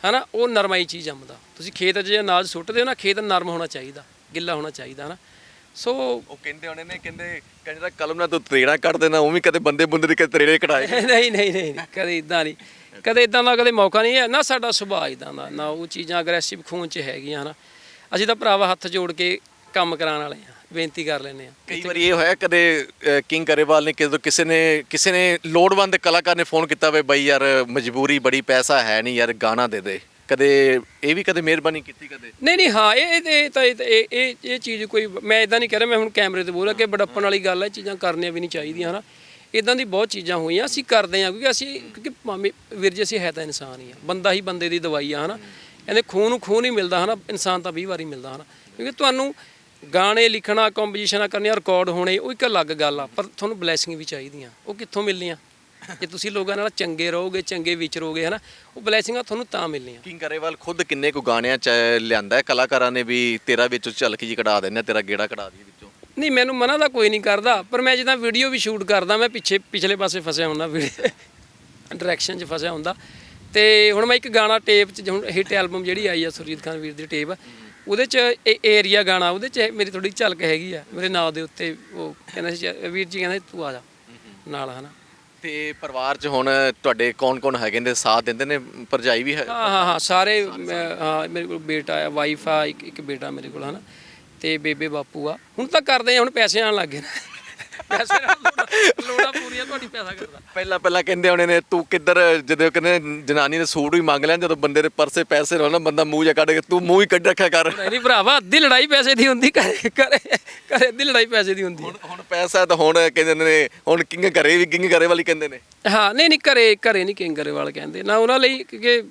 ਹਨਾ ਉਹ ਨਰਮਾਈ ਚੀਜ਼ ਜੰਮਦਾ। ਤੁਸੀਂ ਖੇਤ 'ਚ ਜੇ ਅਨਾਜ ਸੁੱਟਦੇ ਹੋ ਨਾ ਖੇਤ ਨਰਮ ਹੋਣਾ ਚਾਹੀਦਾ ਗਿੱਲਾ ਹੋਣਾ ਚਾਹੀਦਾ ਹਨਾ। ਸੋ ਉਹ ਕਹਿੰਦੇ ਹੋਣੇ ਨੇ ਕਹਿੰਦੇ ਕਹਿੰਦਾ ਕਲਮ ਨਾਲ ਤੂੰ ਤਰੇੜਾ ਕੱਢ ਦੇਣਾ ਉਹ ਵੀ ਕਦੇ ਬੰਦੇ ਬੰਦੇ ਦੇ ਕਦੇ ਤਰੇੜੇ ਕਢਾਏ। ਨਹੀਂ ਨਹੀਂ ਨਹੀਂ ਨਹੀਂ, ਕਦੇ ਇਦਾਂ ਨਹੀਂ। ਕਦੇ ਇਦਾਂ ਦਾ ਕਦੇ ਮੌਕਾ ਨਹੀਂ ਹੈ ਨਾ ਸਾਡਾ ਸੁਭਾਅ ਇਦਾਂ ਦਾ ਨਾ ਉਹ ਚੀਜ਼ਾਂ ਅਗਰੈਸਿਵ ਖੂਨ 'ਚ ਹੈਗੀਆਂ ਹਨਾ। ਅਸੀਂ ਤਾਂ ਭਰਾਵਾ ਹੱਥ ਜੋੜ ਕੇ ਕੰਮ ਕਰਾਉਣ ਵਾਲੇ ਆ ਬੇਨਤੀ ਕਰ ਲੈਂਦੇ ਆ ਕਈ ਵਾਰੀ ਇਹ ਹੋਇਆ ਕਦੇ ਕਿੰਗ ਕਰੇਵਾਲ ਨੇ ਕਿਸੇ ਕਿਸੇ ਨੇ ਕਿਸੇ ਨੇ ਲੋੜਵੰਦ ਕਲਾਕਾਰ ਨੇ ਫੋਨ ਕੀਤਾ ਵੇ ਬਈ ਯਾਰ ਮਜਬੂਰੀ ਬੜੀ ਪੈਸਾ ਹੈ ਨਹੀਂ ਯਾਰ ਗਾਣਾ ਦੇ ਦੇ। ਕਦੇ ਇਹ ਵੀ ਕਦੇ ਮਿਹਰਬਾਨੀ ਕੀਤੀ ਕਦੇ? ਨਹੀਂ ਨਹੀਂ ਹਾਂ ਇਹ ਇਹ- ਤਾਂ ਇਹ ਇਹ ਇਹ ਚੀਜ਼ ਕੋਈ ਮੈਂ ਇਦਾਂ ਨਹੀਂ ਕਹਿ ਰਿਹਾ ਮੈਂ ਹੁਣ ਕੈਮਰੇ ਤੇ ਬੋਲ ਰਿਹਾ ਕਿ ਬੜੱਪਣ ਵਾਲੀ ਗੱਲ ਹੈ ਚੀਜ਼ਾਂ ਕਰਨੀਆਂ ਵੀ ਨਹੀਂ ਚਾਹੀਦੀਆਂ ਹਨਾ। ਇਦਾਂ ਦੀ ਬਹੁਤ ਚੀਜ਼ਾਂ ਹੋਈਆਂ ਅਸੀਂ ਕਰਦੇ ਹਾਂ ਕਿਉਂਕਿ ਅਸੀਂ ਕਿਉਂਕਿ ਮਾਮੇ ਵੀਰ ਜੀ ਅਸੀਂ ਹੈ ਤਾਂ ਇਨਸਾਨ ਹੀ ਆ ਬੰਦਾ ਹੀ ਬੰਦੇ ਦੀ ਦਵਾਈ ਆ ਹਨਾ। ਕਹਿੰਦੇ ਖੂਨ ਨੂੰ ਖੂਨ ਹੀ ਮਿਲਦਾ ਹਨਾ। ਇਨਸਾਨ ਤਾਂ 20 ਵਾਰੀ ਮਿਲਦਾ ਹਨਾ। ਕਿਉਂਕਿ ਤੁਹਾਨੂੰ ਗਾਣੇ ਲਿਖਣਾ ਕੰਪੋਜੀਸ਼ਨਾਂ ਕਰਨੀਆਂ ਰਿਕਾਰਡ ਹੋਣੇ ਉਹ ਇੱਕ ਅਲੱਗ ਗੱਲ ਆ ਪਰ ਤੁਹਾਨੂੰ ਬਲੇਸਿੰਗ ਵੀ ਚਾਹੀਦੀਆਂ। ਉਹ ਕਿੱਥੋਂ ਮਿਲਣੀਆਂ? ਜੇ ਤੁਸੀਂ ਲੋਕਾਂ ਨਾਲ ਚੰਗੇ ਰਹੋਗੇ ਚੰਗੇ ਵਿਚਰੋਗੇ ਹਨਾ ਉਹ ਬਲੇਸਿੰਗਾਂ ਤੁਹਾਨੂੰ ਤਾਂ ਮਿਲਣੀਆਂ। ਕਿੰਗ ਗਰੇਵਾਲ ਖੁਦ ਕਿੰਨੇ ਕੁ ਗਾਣਿਆਂ ਚ ਲਿਆਂਦਾ ਹੈ? ਕਲਾਕਾਰਾਂ ਨੇ ਵੀ ਤੇਰਾ ਵਿੱਚ ਝਲਕ ਜੀ ਕਢਾ ਦਿੰਦੇ ਆ, ਤੇਰਾ ਗੇੜਾ ਕਢਾ ਦਈਏ ਵਿੱਚੋਂ। ਨਹੀਂ ਮੈਨੂੰ ਮਨਾ ਤਾਂ ਕੋਈ ਨਹੀਂ ਕਰਦਾ ਪਰ ਮੈਂ ਜਿੱਦਾਂ ਵੀਡੀਓ ਵੀ ਸ਼ੂਟ ਕਰਦਾ ਮੈਂ ਪਿੱਛੇ ਪਿਛਲੇ ਪਾਸੇ ਫਸਿਆ ਹੁੰਦਾ ਡਾਇਰੈਕਸ਼ਨ 'ਚ ਫਸਿਆ ਹੁੰਦਾ। ਤੇ ਹੁਣ ਮੈਂ ਇੱਕ ਗਾਣਾ ਟੇਪ 'ਚ ਹੁਣ ਹਿੱਟ ਐਲਬਮ ਜਿਹੜੀ ਆਈ ਆ ਸੁਰਜੀਤ ਖਾਨ ਵੀਰ ਦੀ ਟੇਪ ਉਹਦੇ 'ਚ ਇਹ ਏਰੀਆ ਗਾਣਾ ਉਹਦੇ 'ਚ ਮੇਰੀ ਥੋੜੀ ਝਲਕ ਹੈਗੀ ਆ। ਮੇਰੇ ਨਾਂ ਦੇ ਉੱਤੇ ਉਹ ਕਹਿੰਦਾ ਸੀ ਵੀਰ ਜੀ ਕਹਿੰਦਾ ਤੂੰ ਆ ਜਾ। ਨਾਲ ਹਨਾ। ਤੇ ਪਰਿਵਾਰ ਚ ਹੁਣ ਤੁਹਾਡੇ ਕੌਣ ਕੌਣ ਹੈਗੇ ਨੇ? ਸਾਥ ਦਿੰਦੇ ਨੇ? ਭਰਜਾਈ ਵੀ ਹੈ? ਹਾਂ ਹਾਂ ਹਾਂ ਸਾਰੇ ਹਾਂ ਮੇਰੇ ਕੋਲ ਬੇਟਾ ਆ ਵਾਈਫ ਆ ਇੱਕ ਇੱਕ ਬੇਟਾ ਮੇਰੇ ਕੋਲ ਹਨਾ। ਤੇ ਬੇਬੇ ਬਾਪੂ ਆ। ਹੁਣ ਤਾਂ ਕਰਦੇ ਆ ਹੁਣ ਪੈਸੇ ਆਣ ਲੱਗ ਗਏ ਨੇ। ਪੈਸੇ ਨਾਲ ਲੋੜਾਂ- ਲੋੜਾਂ ਪੂਰੀਆਂ ਤੁਹਾਡੀ ਪੈਸਾ ਕਰਦਾ। ਪਹਿਲਾਂ ਪਹਿਲਾਂ ਕਹਿੰਦੇ ਹੋਣੇ ਨੇ ਤੂੰ ਕਿੱਧਰ ਜਦੋਂ ਕਹਿੰਦੇ ਜਨਾਨੀ ਨੇ ਸੂਟ ਵੀ ਮੰਗ ਲਿਆ ਜਦੋਂ ਬੰਦੇ ਦੇ ਪਰਸੇ ਪੈਸੇ ਨਾ ਬੰਦਾ ਮੂੰਹ ਜਿਹਾ ਕੱਢ ਕੇ ਤੂੰ ਮੂੰਹ ਹੀ ਕੱਢ ਰੱਖਿਆ ਕਰ। ਨਹੀਂ ਨਹੀਂ ਭਰਾਵਾ ਅੱਧੀ ਲੜਾਈ ਪੈਸੇ ਦੀ ਹੁੰਦੀ ਘਰੇ ਘਰੇ ਘਰੇ ਅੱਧੀ ਲੜਾਈ ਪੈਸੇ ਦੀ ਹੁੰਦੀ ਹੁਣ ਹੁਣ ਪੈਸਾ ਹੈ ਤਾਂ ਹੁਣ ਕਹਿੰਦੇ ਨੇ ਹੁਣ ਕਿੰਗ ਘਰੇ ਵੀ ਕਿੰਗ ਘਰੇ ਵਾਲੀ ਕਹਿੰਦੇ ਨੇ। ਹੈ। ਹਾਂ ਨਹੀਂ ਨਹੀਂ ਘਰੇ ਘਰੇ ਨਹੀਂ ਕਿੰਗਰੇ ਵਾਲ ਕਹਿੰਦੇ। ਨਾ ਉਹਨਾਂ ਲਈ ਕਿ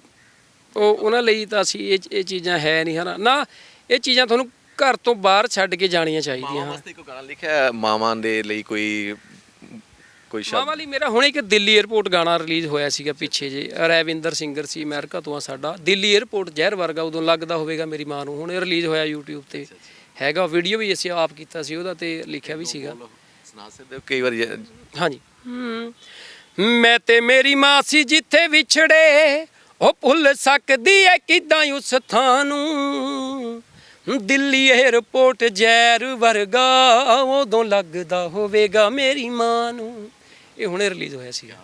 ਉਹ ਉਹਨਾਂ ਲਈ ਤਾਂ ਅਸੀਂ ਇਹ ਇਹ ਚੀਜ਼ਾਂ ਹੈ ਨਹੀਂ ਹਨਾ। ਨਾ ਇਹ ਚੀਜ਼ਾਂ ਤੁਹਾਨੂੰ ਘਰ ਤੋਂ ਬਾਹਰ ਛੱਡ ਕੇ ਜਾਣੀਆਂ ਚਾਹੀਦੀਆਂ ਮਾਵਾਂ ਵਾਸਤੇ ਕੋਈ ਗਾਣਾ ਲਿਖਿਆ ਹੈ? ਮਾਵਾਂ ਦੇ ਲਈ ਕੋਈ ਕੋਈ ਸ਼ਬਦ? ਮਾਮਾ ਲਈ ਮੇਰਾ ਹੁਣੇ ਇੱਕ ਦਿੱਲੀ 에ਅਰਪੋਰਟ ਗਾਣਾ ਰਿਲੀਜ਼ ਹੋਇਆ ਸੀਗਾ ਪਿੱਛੇ ਜੇ। ਰੈਵਿੰਦਰ ਸਿੰਗਰ ਸੀ ਅਮਰੀਕਾ ਤੋਂ ਆ ਸਾਡਾ। ਦਿੱਲੀ 에ਅਰਪੋਰਟ ਜ਼ਹਿਰ ਵਰਗਾ ਉਦੋਂ ਲੱਗਦਾ ਹੋਵੇਗਾ ਮੇਰੀ ਮਾਂ ਨੂੰ। ਹੁਣ ਰਿਲੀਜ਼ ਹੋਇਆ YouTube ਤੇ। ਹੈਗਾ ਵੀਡੀਓ ਵੀ ਅਸੀਂ ਆਪ ਕੀਤਾ ਸੀ ਉਹਦਾ ਤੇ ਲਿਖਿਆ ਵੀ ਸੀਗਾ। ਸੁਣਾ ਸਕਦੇ ਹੋ? ਕਈ ਵਾਰ ਹਾਂਜੀ। ਮੈਂ ਤੇ ਮੇਰੀ ਮਾਂ ਸੀ ਜਿੱਥੇ ਵਿਛੜੇ ਉਹ ਭੁੱਲ ਸਕਦੀ ਐ ਕਿਦਾਂ ਉਸ ਥਾਂ ਨੂੰ? ਦਿੱਲੀ 에ਅਰਪੋਰਟ ਜ਼ਹਿਰ ਵਰਗਾ ਉਦੋਂ ਲੱਗਦਾ ਹੋਵੇਗਾ ਮੇਰੀ ਮਾਂ ਨੂੰ। ਇਹ ਹੁਣੇ ਰਿਲੀਜ਼ ਹੋਇਆ ਸੀਗਾ।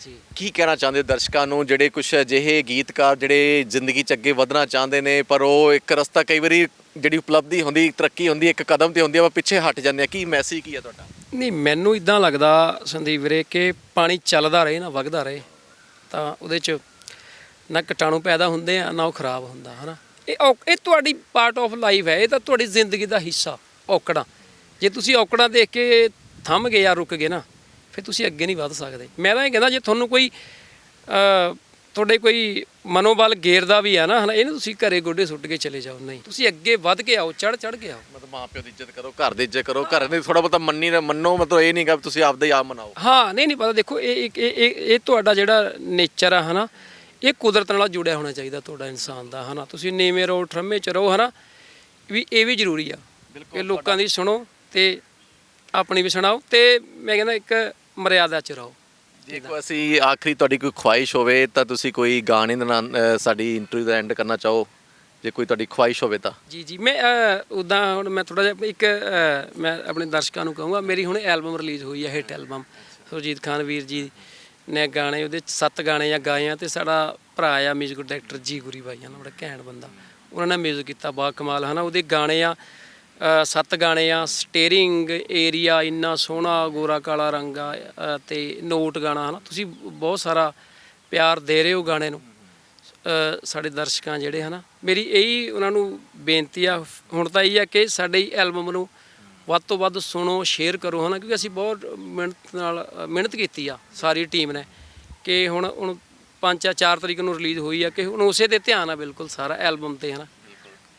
ਜੀ। ਕੀ ਕਹਿਣਾ ਚਾਹੁੰਦੇ ਦਰਸ਼ਕਾਂ ਨੂੰ? ਜਿਹੜੇ ਕੁਝ ਅਜਿਹੇ ਗੀਤਕਾਰ ਜਿਹੜੇ ਜ਼ਿੰਦਗੀ 'ਚ ਅੱਗੇ ਵਧਣਾ ਚਾਹੁੰਦੇ ਨੇ ਪਰ ਉਹ ਇੱਕ ਰਸਤਾ ਕਈ ਵਾਰੀ ਜਿਹੜੀ ਉਪਲਬਧੀ ਹੁੰਦੀ ਤਰੱਕੀ ਹੁੰਦੀ ਇੱਕ ਕਦਮ ਤੇ ਹੁੰਦੀ ਆ ਪਿੱਛੇ ਹਟ ਜਾਂਦੇ ਆ। ਕੀ ਮੈਸੇਜ ਕੀ ਆ ਤੁਹਾਡਾ? ਨਹੀਂ ਮੈਨੂੰ ਇਦਾਂ ਲੱਗਦਾ ਸੰਦੀਪ ਵੀਰੇ ਕਿ ਪਾਣੀ ਚੱਲਦਾ ਰਹੇ ਨਾ ਵਗਦਾ ਰਹੇ ਤਾਂ ਉਹਦੇ 'ਚ ਨਾ ਕੀਟਾਣੂ ਪੈਦਾ ਹੁੰਦੇ ਆ ਨਾ ਉਹ ਖਰਾਬ ਹੁੰਦਾ ਹਨਾ? ਇਹ ਔਕ- ਇਹ ਤੁਹਾਡੀ ਪਾਰਟ ਆਫ ਲਾਈਫ ਹੈ। ਇਹ ਤਾਂ ਤੁਹਾਡੀ ਜ਼ਿੰਦਗੀ ਦਾ ਹਿੱਸਾ ਔਕੜਾਂ। ਜੇ ਤੁਸੀਂ ਔਕੜਾਂ ਦੇਖ ਕੇ ਥੰਮ ਗਏ ਜਾਂ ਰੁਕ ਗਏ ਨਾ ਫਿਰ ਤੁਸੀਂ ਅੱਗੇ ਨਹੀਂ ਵਧ ਸਕਦੇ। ਮੈਂ ਤਾਂ ਇਹ ਕਹਿੰਦਾ ਜੇ ਤੁਹਾਨੂੰ ਕੋਈ ਤੁਹਾਡੇ ਕੋਈ ਮਨੋਬਲ ਗੇਰਦਾ ਵੀ ਹੈ ਨਾ ਹਨਾ ਇਹਨੂੰ ਤੁਸੀਂ ਘਰੇ ਗੋਡੇ ਸੁੱਟ ਕੇ ਚਲੇ ਜਾਓ। ਨਹੀਂ ਤੁਸੀਂ ਅੱਗੇ ਵੱਧ ਕੇ ਆਓ ਚੜ ਚੜ ਕੇ ਆਓ। ਮਤਲਬ ਮਾਂ ਪਿਓ ਦੀ ਇੱਜ਼ਤ ਕਰੋ ਘਰ ਦੀ ਇੱਜ਼ਤ ਕਰੋ ਘਰ ਦੇ ਥੋੜਾ ਬਹੁਤਾ ਮੰਨੀ ਨਾ ਮੰਨੋ ਮਤਲਬ ਇਹ ਨਹੀਂ ਕਿ ਤੁਸੀਂ ਆਪਦਾ ਆਪ ਮਨਾਓ। ਹਾਂ ਨਹੀਂ ਨਹੀਂ ਪਤਾ ਦੇਖੋ ਇਹ ਇਹ ਇਹ ਤੁਹਾਡਾ ਜਿਹੜਾ ਨੇਚਰ ਆ ਹਨਾ ਇਹ ਕੁਦਰਤ ਨਾਲ ਜੁੜਿਆ ਹੋਣਾ ਚਾਹੀਦਾ ਤੁਹਾਡਾ ਇਨਸਾਨ ਦਾ ਹਨਾ? ਤੁਸੀਂ ਨੀਵੇਂ ਰਹੋ ਠਰਮੇ ਚ ਰਹੋ ਹਨਾ? ਵੀ ਇਹ ਵੀ ਜ਼ਰੂਰੀ ਆ ਕਿ ਲੋਕਾਂ ਦੀ ਸੁਣੋ ਤੇ ਆਪਣੀ ਵੀ ਸੁਣਾਓ ਤੇ ਮੈਂ ਕਹਿੰਦਾ ਇੱਕ ਮਰਿਆਦਾ ਚ ਰਹੋ। ਜੇ ਕੋਈ ਅਸੀਂ ਆਖਰੀ ਤੁਹਾਡੀ ਕੋਈ ਖੁਆਇਸ਼ ਹੋਵੇ ਤਾਂ ਤੁਸੀਂ ਕੋਈ ਗਾਣੇ ਦੇ ਸਾਡੀ ਇੰਟਰਵਿਊ ਦਾ ਐਂਡ ਕਰਨਾ ਚਾਹੋ। ਜੇ ਕੋਈ ਤੁਹਾਡੀ ਖੁਆਇਸ਼ ਹੋਵੇ ਤਾਂ। ਜੀ ਜੀ। ਮੈਂ ਉਦਾਂ ਹੁਣ ਮੈਂ ਥੋੜਾ ਜਿਹਾ ਇੱਕ ਮੈਂ ਆਪਣੇ ਦਰਸ਼ਕਾਂ ਨੂੰ ਕਹੂੰਗਾ ਮੇਰੀ ਹੁਣ ਐਲਬਮ ਰਿਲੀਜ਼ ਹੋਈ ਹੈ ਹਿੱਟ ਐਲਬਮ ਸੁਰਜੀਤ ਖਾਨ ਵੀਰ ਜੀ ਨੇ ਗਾਣੇ ਉਹਦੇ ਚ ਸੱਤ ਗਾਣੇ ਜਾਂ ਗਾਏ ਆ ਤੇ ਸਾਡਾ ਭਰਾ ਆ ਮਿਊਜ਼ਿਕ ਡਾਇਰੈਕਟਰ ਜੀ ਗੁਰੀ ਬਾਈ ਆ ਨਾ ਬੜਾ ਘੈਂਟ ਬੰਦਾ। ਉਹਨਾਂ ਨੇ ਮਿਊਜ਼ਿਕ ਕੀਤਾ ਬਾ ਕਮਾਲ ਹਨਾ? ਉਹਦੇ ਗਾਣੇ ਆ ਸੱਤ ਗਾਣੇ ਆ ਸਟੀਅਰਿੰਗ ਏਰੀਆ ਇੰਨਾ ਸੋਹਣਾ ਗੋਰਾ ਕਾਲਾ ਰੰਗ ਆ ਅ, ਤੇ ਨੋਟ ਗਾਣਾ ਹਨਾ? ਤੁਸੀਂ ਬਹੁਤ ਸਾਰਾ ਪਿਆਰ ਦੇ ਰਹੇ ਹੋ ਗਾਣੇ ਨੂੰ। ਸਾਡੇ ਦਰਸ਼ਕਾਂ ਜਿਹੜੇ ਹਨਾ? ਮੇਰੀ ਇਹੀ ਉਹਨਾਂ ਨੂੰ ਬੇਨਤੀ ਆ ਹੁਣ ਤਾਂ ਇਹ ਆ ਕਿ ਸਾਡੇ ਐਲਬਮ ਨੂੰ ਵੱਧ ਤੋਂ ਵੱਧ ਸੁਣੋ ਸ਼ੇਅਰ ਕਰੋ ਹਨਾ ਕਿਉਂਕਿ ਅਸੀਂ ਬਹੁਤ ਮਿਹਨਤ ਨਾਲ ਮਿਹਨਤ ਕੀਤੀ ਆ ਸਾਰੀ ਟੀਮ ਨੇ ਕਿ ਹੁਣ ਹੁਣ ਪੰਜ ਜਾਂ ਚਾਰ ਤਰੀਕ ਨੂੰ ਰਿਲੀਜ਼ ਹੋਈ ਆ ਕਿ ਹੁਣ ਉਸੇ ਤੇ ਧਿਆਨ ਆ ਬਿਲਕੁਲ ਸਾਰਾ ਐਲਬਮ ਤੇ ਹਨਾ।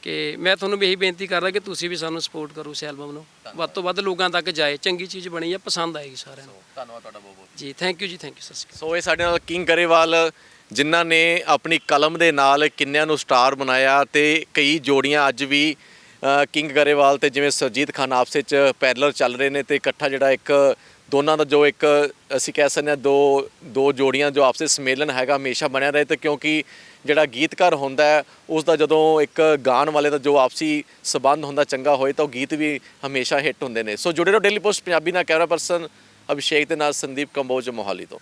ਕਿ ਮੈਂ ਤੁਹਾਨੂੰ ਵੀ ਇਹੀ ਬੇਨਤੀ ਕਰਦਾ ਕਿ ਤੁਸੀਂ ਵੀ ਸਾਨੂੰ ਸਪੋਰਟ ਕਰੋ ਇਸ ਐਲਬਮ ਨੂੰ। ਵੱਧ ਤੋਂ ਵੱਧ ਲੋਕਾਂ ਤੱਕ ਜਾਏ ਚੰਗੀ ਚੀਜ਼ ਬਣੀ ਆ ਪਸੰਦ ਆਏਗੀ ਸਾਰਿਆਂ ਨੂੰ। ਧੰਨਵਾਦ ਤੁਹਾਡਾ ਬਹੁਤ ਬਹੁਤ। ਜੀ ਥੈਂਕ ਯੂ ਜੀ ਥੈਂਕ ਯੂ ਸ਼੍ਰੀ ਸੋ ਇਹ ਸਾਡੇ ਨਾਲ ਕਿੰਗ ਗਰੇਵਾਲ ਜਿਨ੍ਹਾਂ ਨੇ ਆਪਣੀ ਕਲਮ ਦੇ ਨਾਲ ਕਿੰਨਿਆਂ ਨੂੰ ਸਟਾਰ ਬਣਾਇਆ ਤੇ ਕਈ ਜੋੜੀਆਂ ਅੱਜ ਵੀ ਕਿੰਗ ਗਰੇਵਾਲ ਤੇ ਜਿਵੇਂ ਸਰਜੀਤ ਖਾਨ ਆਪਸੇ ਚ ਪੈਰਲਰ ਚੱਲ ਰਹੇ ਨੇ ਤੇ ਇਕੱਠਾ ਜਿਹੜਾ ਇੱਕ, ਦੋਨਾਂ ਦਾ ਜੋ ਇੱਕ, ਅਸੀਂ ਕਹਿ ਸਕਦੇ ਹਾਂ ਦੋ ਦੋ ਜੋੜੀਆਂ ਜੋ ਆਪਸੇ ਸਮੇਲਨ ਹੈਗਾ, ਹਮੇਸ਼ਾ ਬਣਿਆ ਰਹੇ ਤੇ ਕਿਉਂਕਿ ਜਿਹੜਾ ਗੀਤਕਾਰ ਹੁੰਦਾ ਹੈ, ਉਸ ਦਾ ਜਦੋਂ ਇੱਕ ਗਾਣ ਵਾਲੇ ਦਾ ਜੋ ਆਪਸੀ ਸਬੰਧ ਹੁੰਦਾ ਚੰਗਾ ਹੋਏ ਤਾਂ ਉਹ ਗੀਤ ਵੀ ਹਮੇਸ਼ਾ ਹਿੱਟ ਹੁੰਦੇ ਨੇ। ਸੋ ਜੁੜੇ ਰਹੋ ਡੇਲੀ ਪੋਸਟ ਪੰਜਾਬੀ ਨਾਲ ਕੈਮਰਾ ਪਰਸਨ ਅਭਿਸ਼ੇਕ ਦੇ ਨਾਲ ਸੰਦੀਪ ਕੰਬੋਜ ਮੋਹਾਲੀ ਤੋਂ।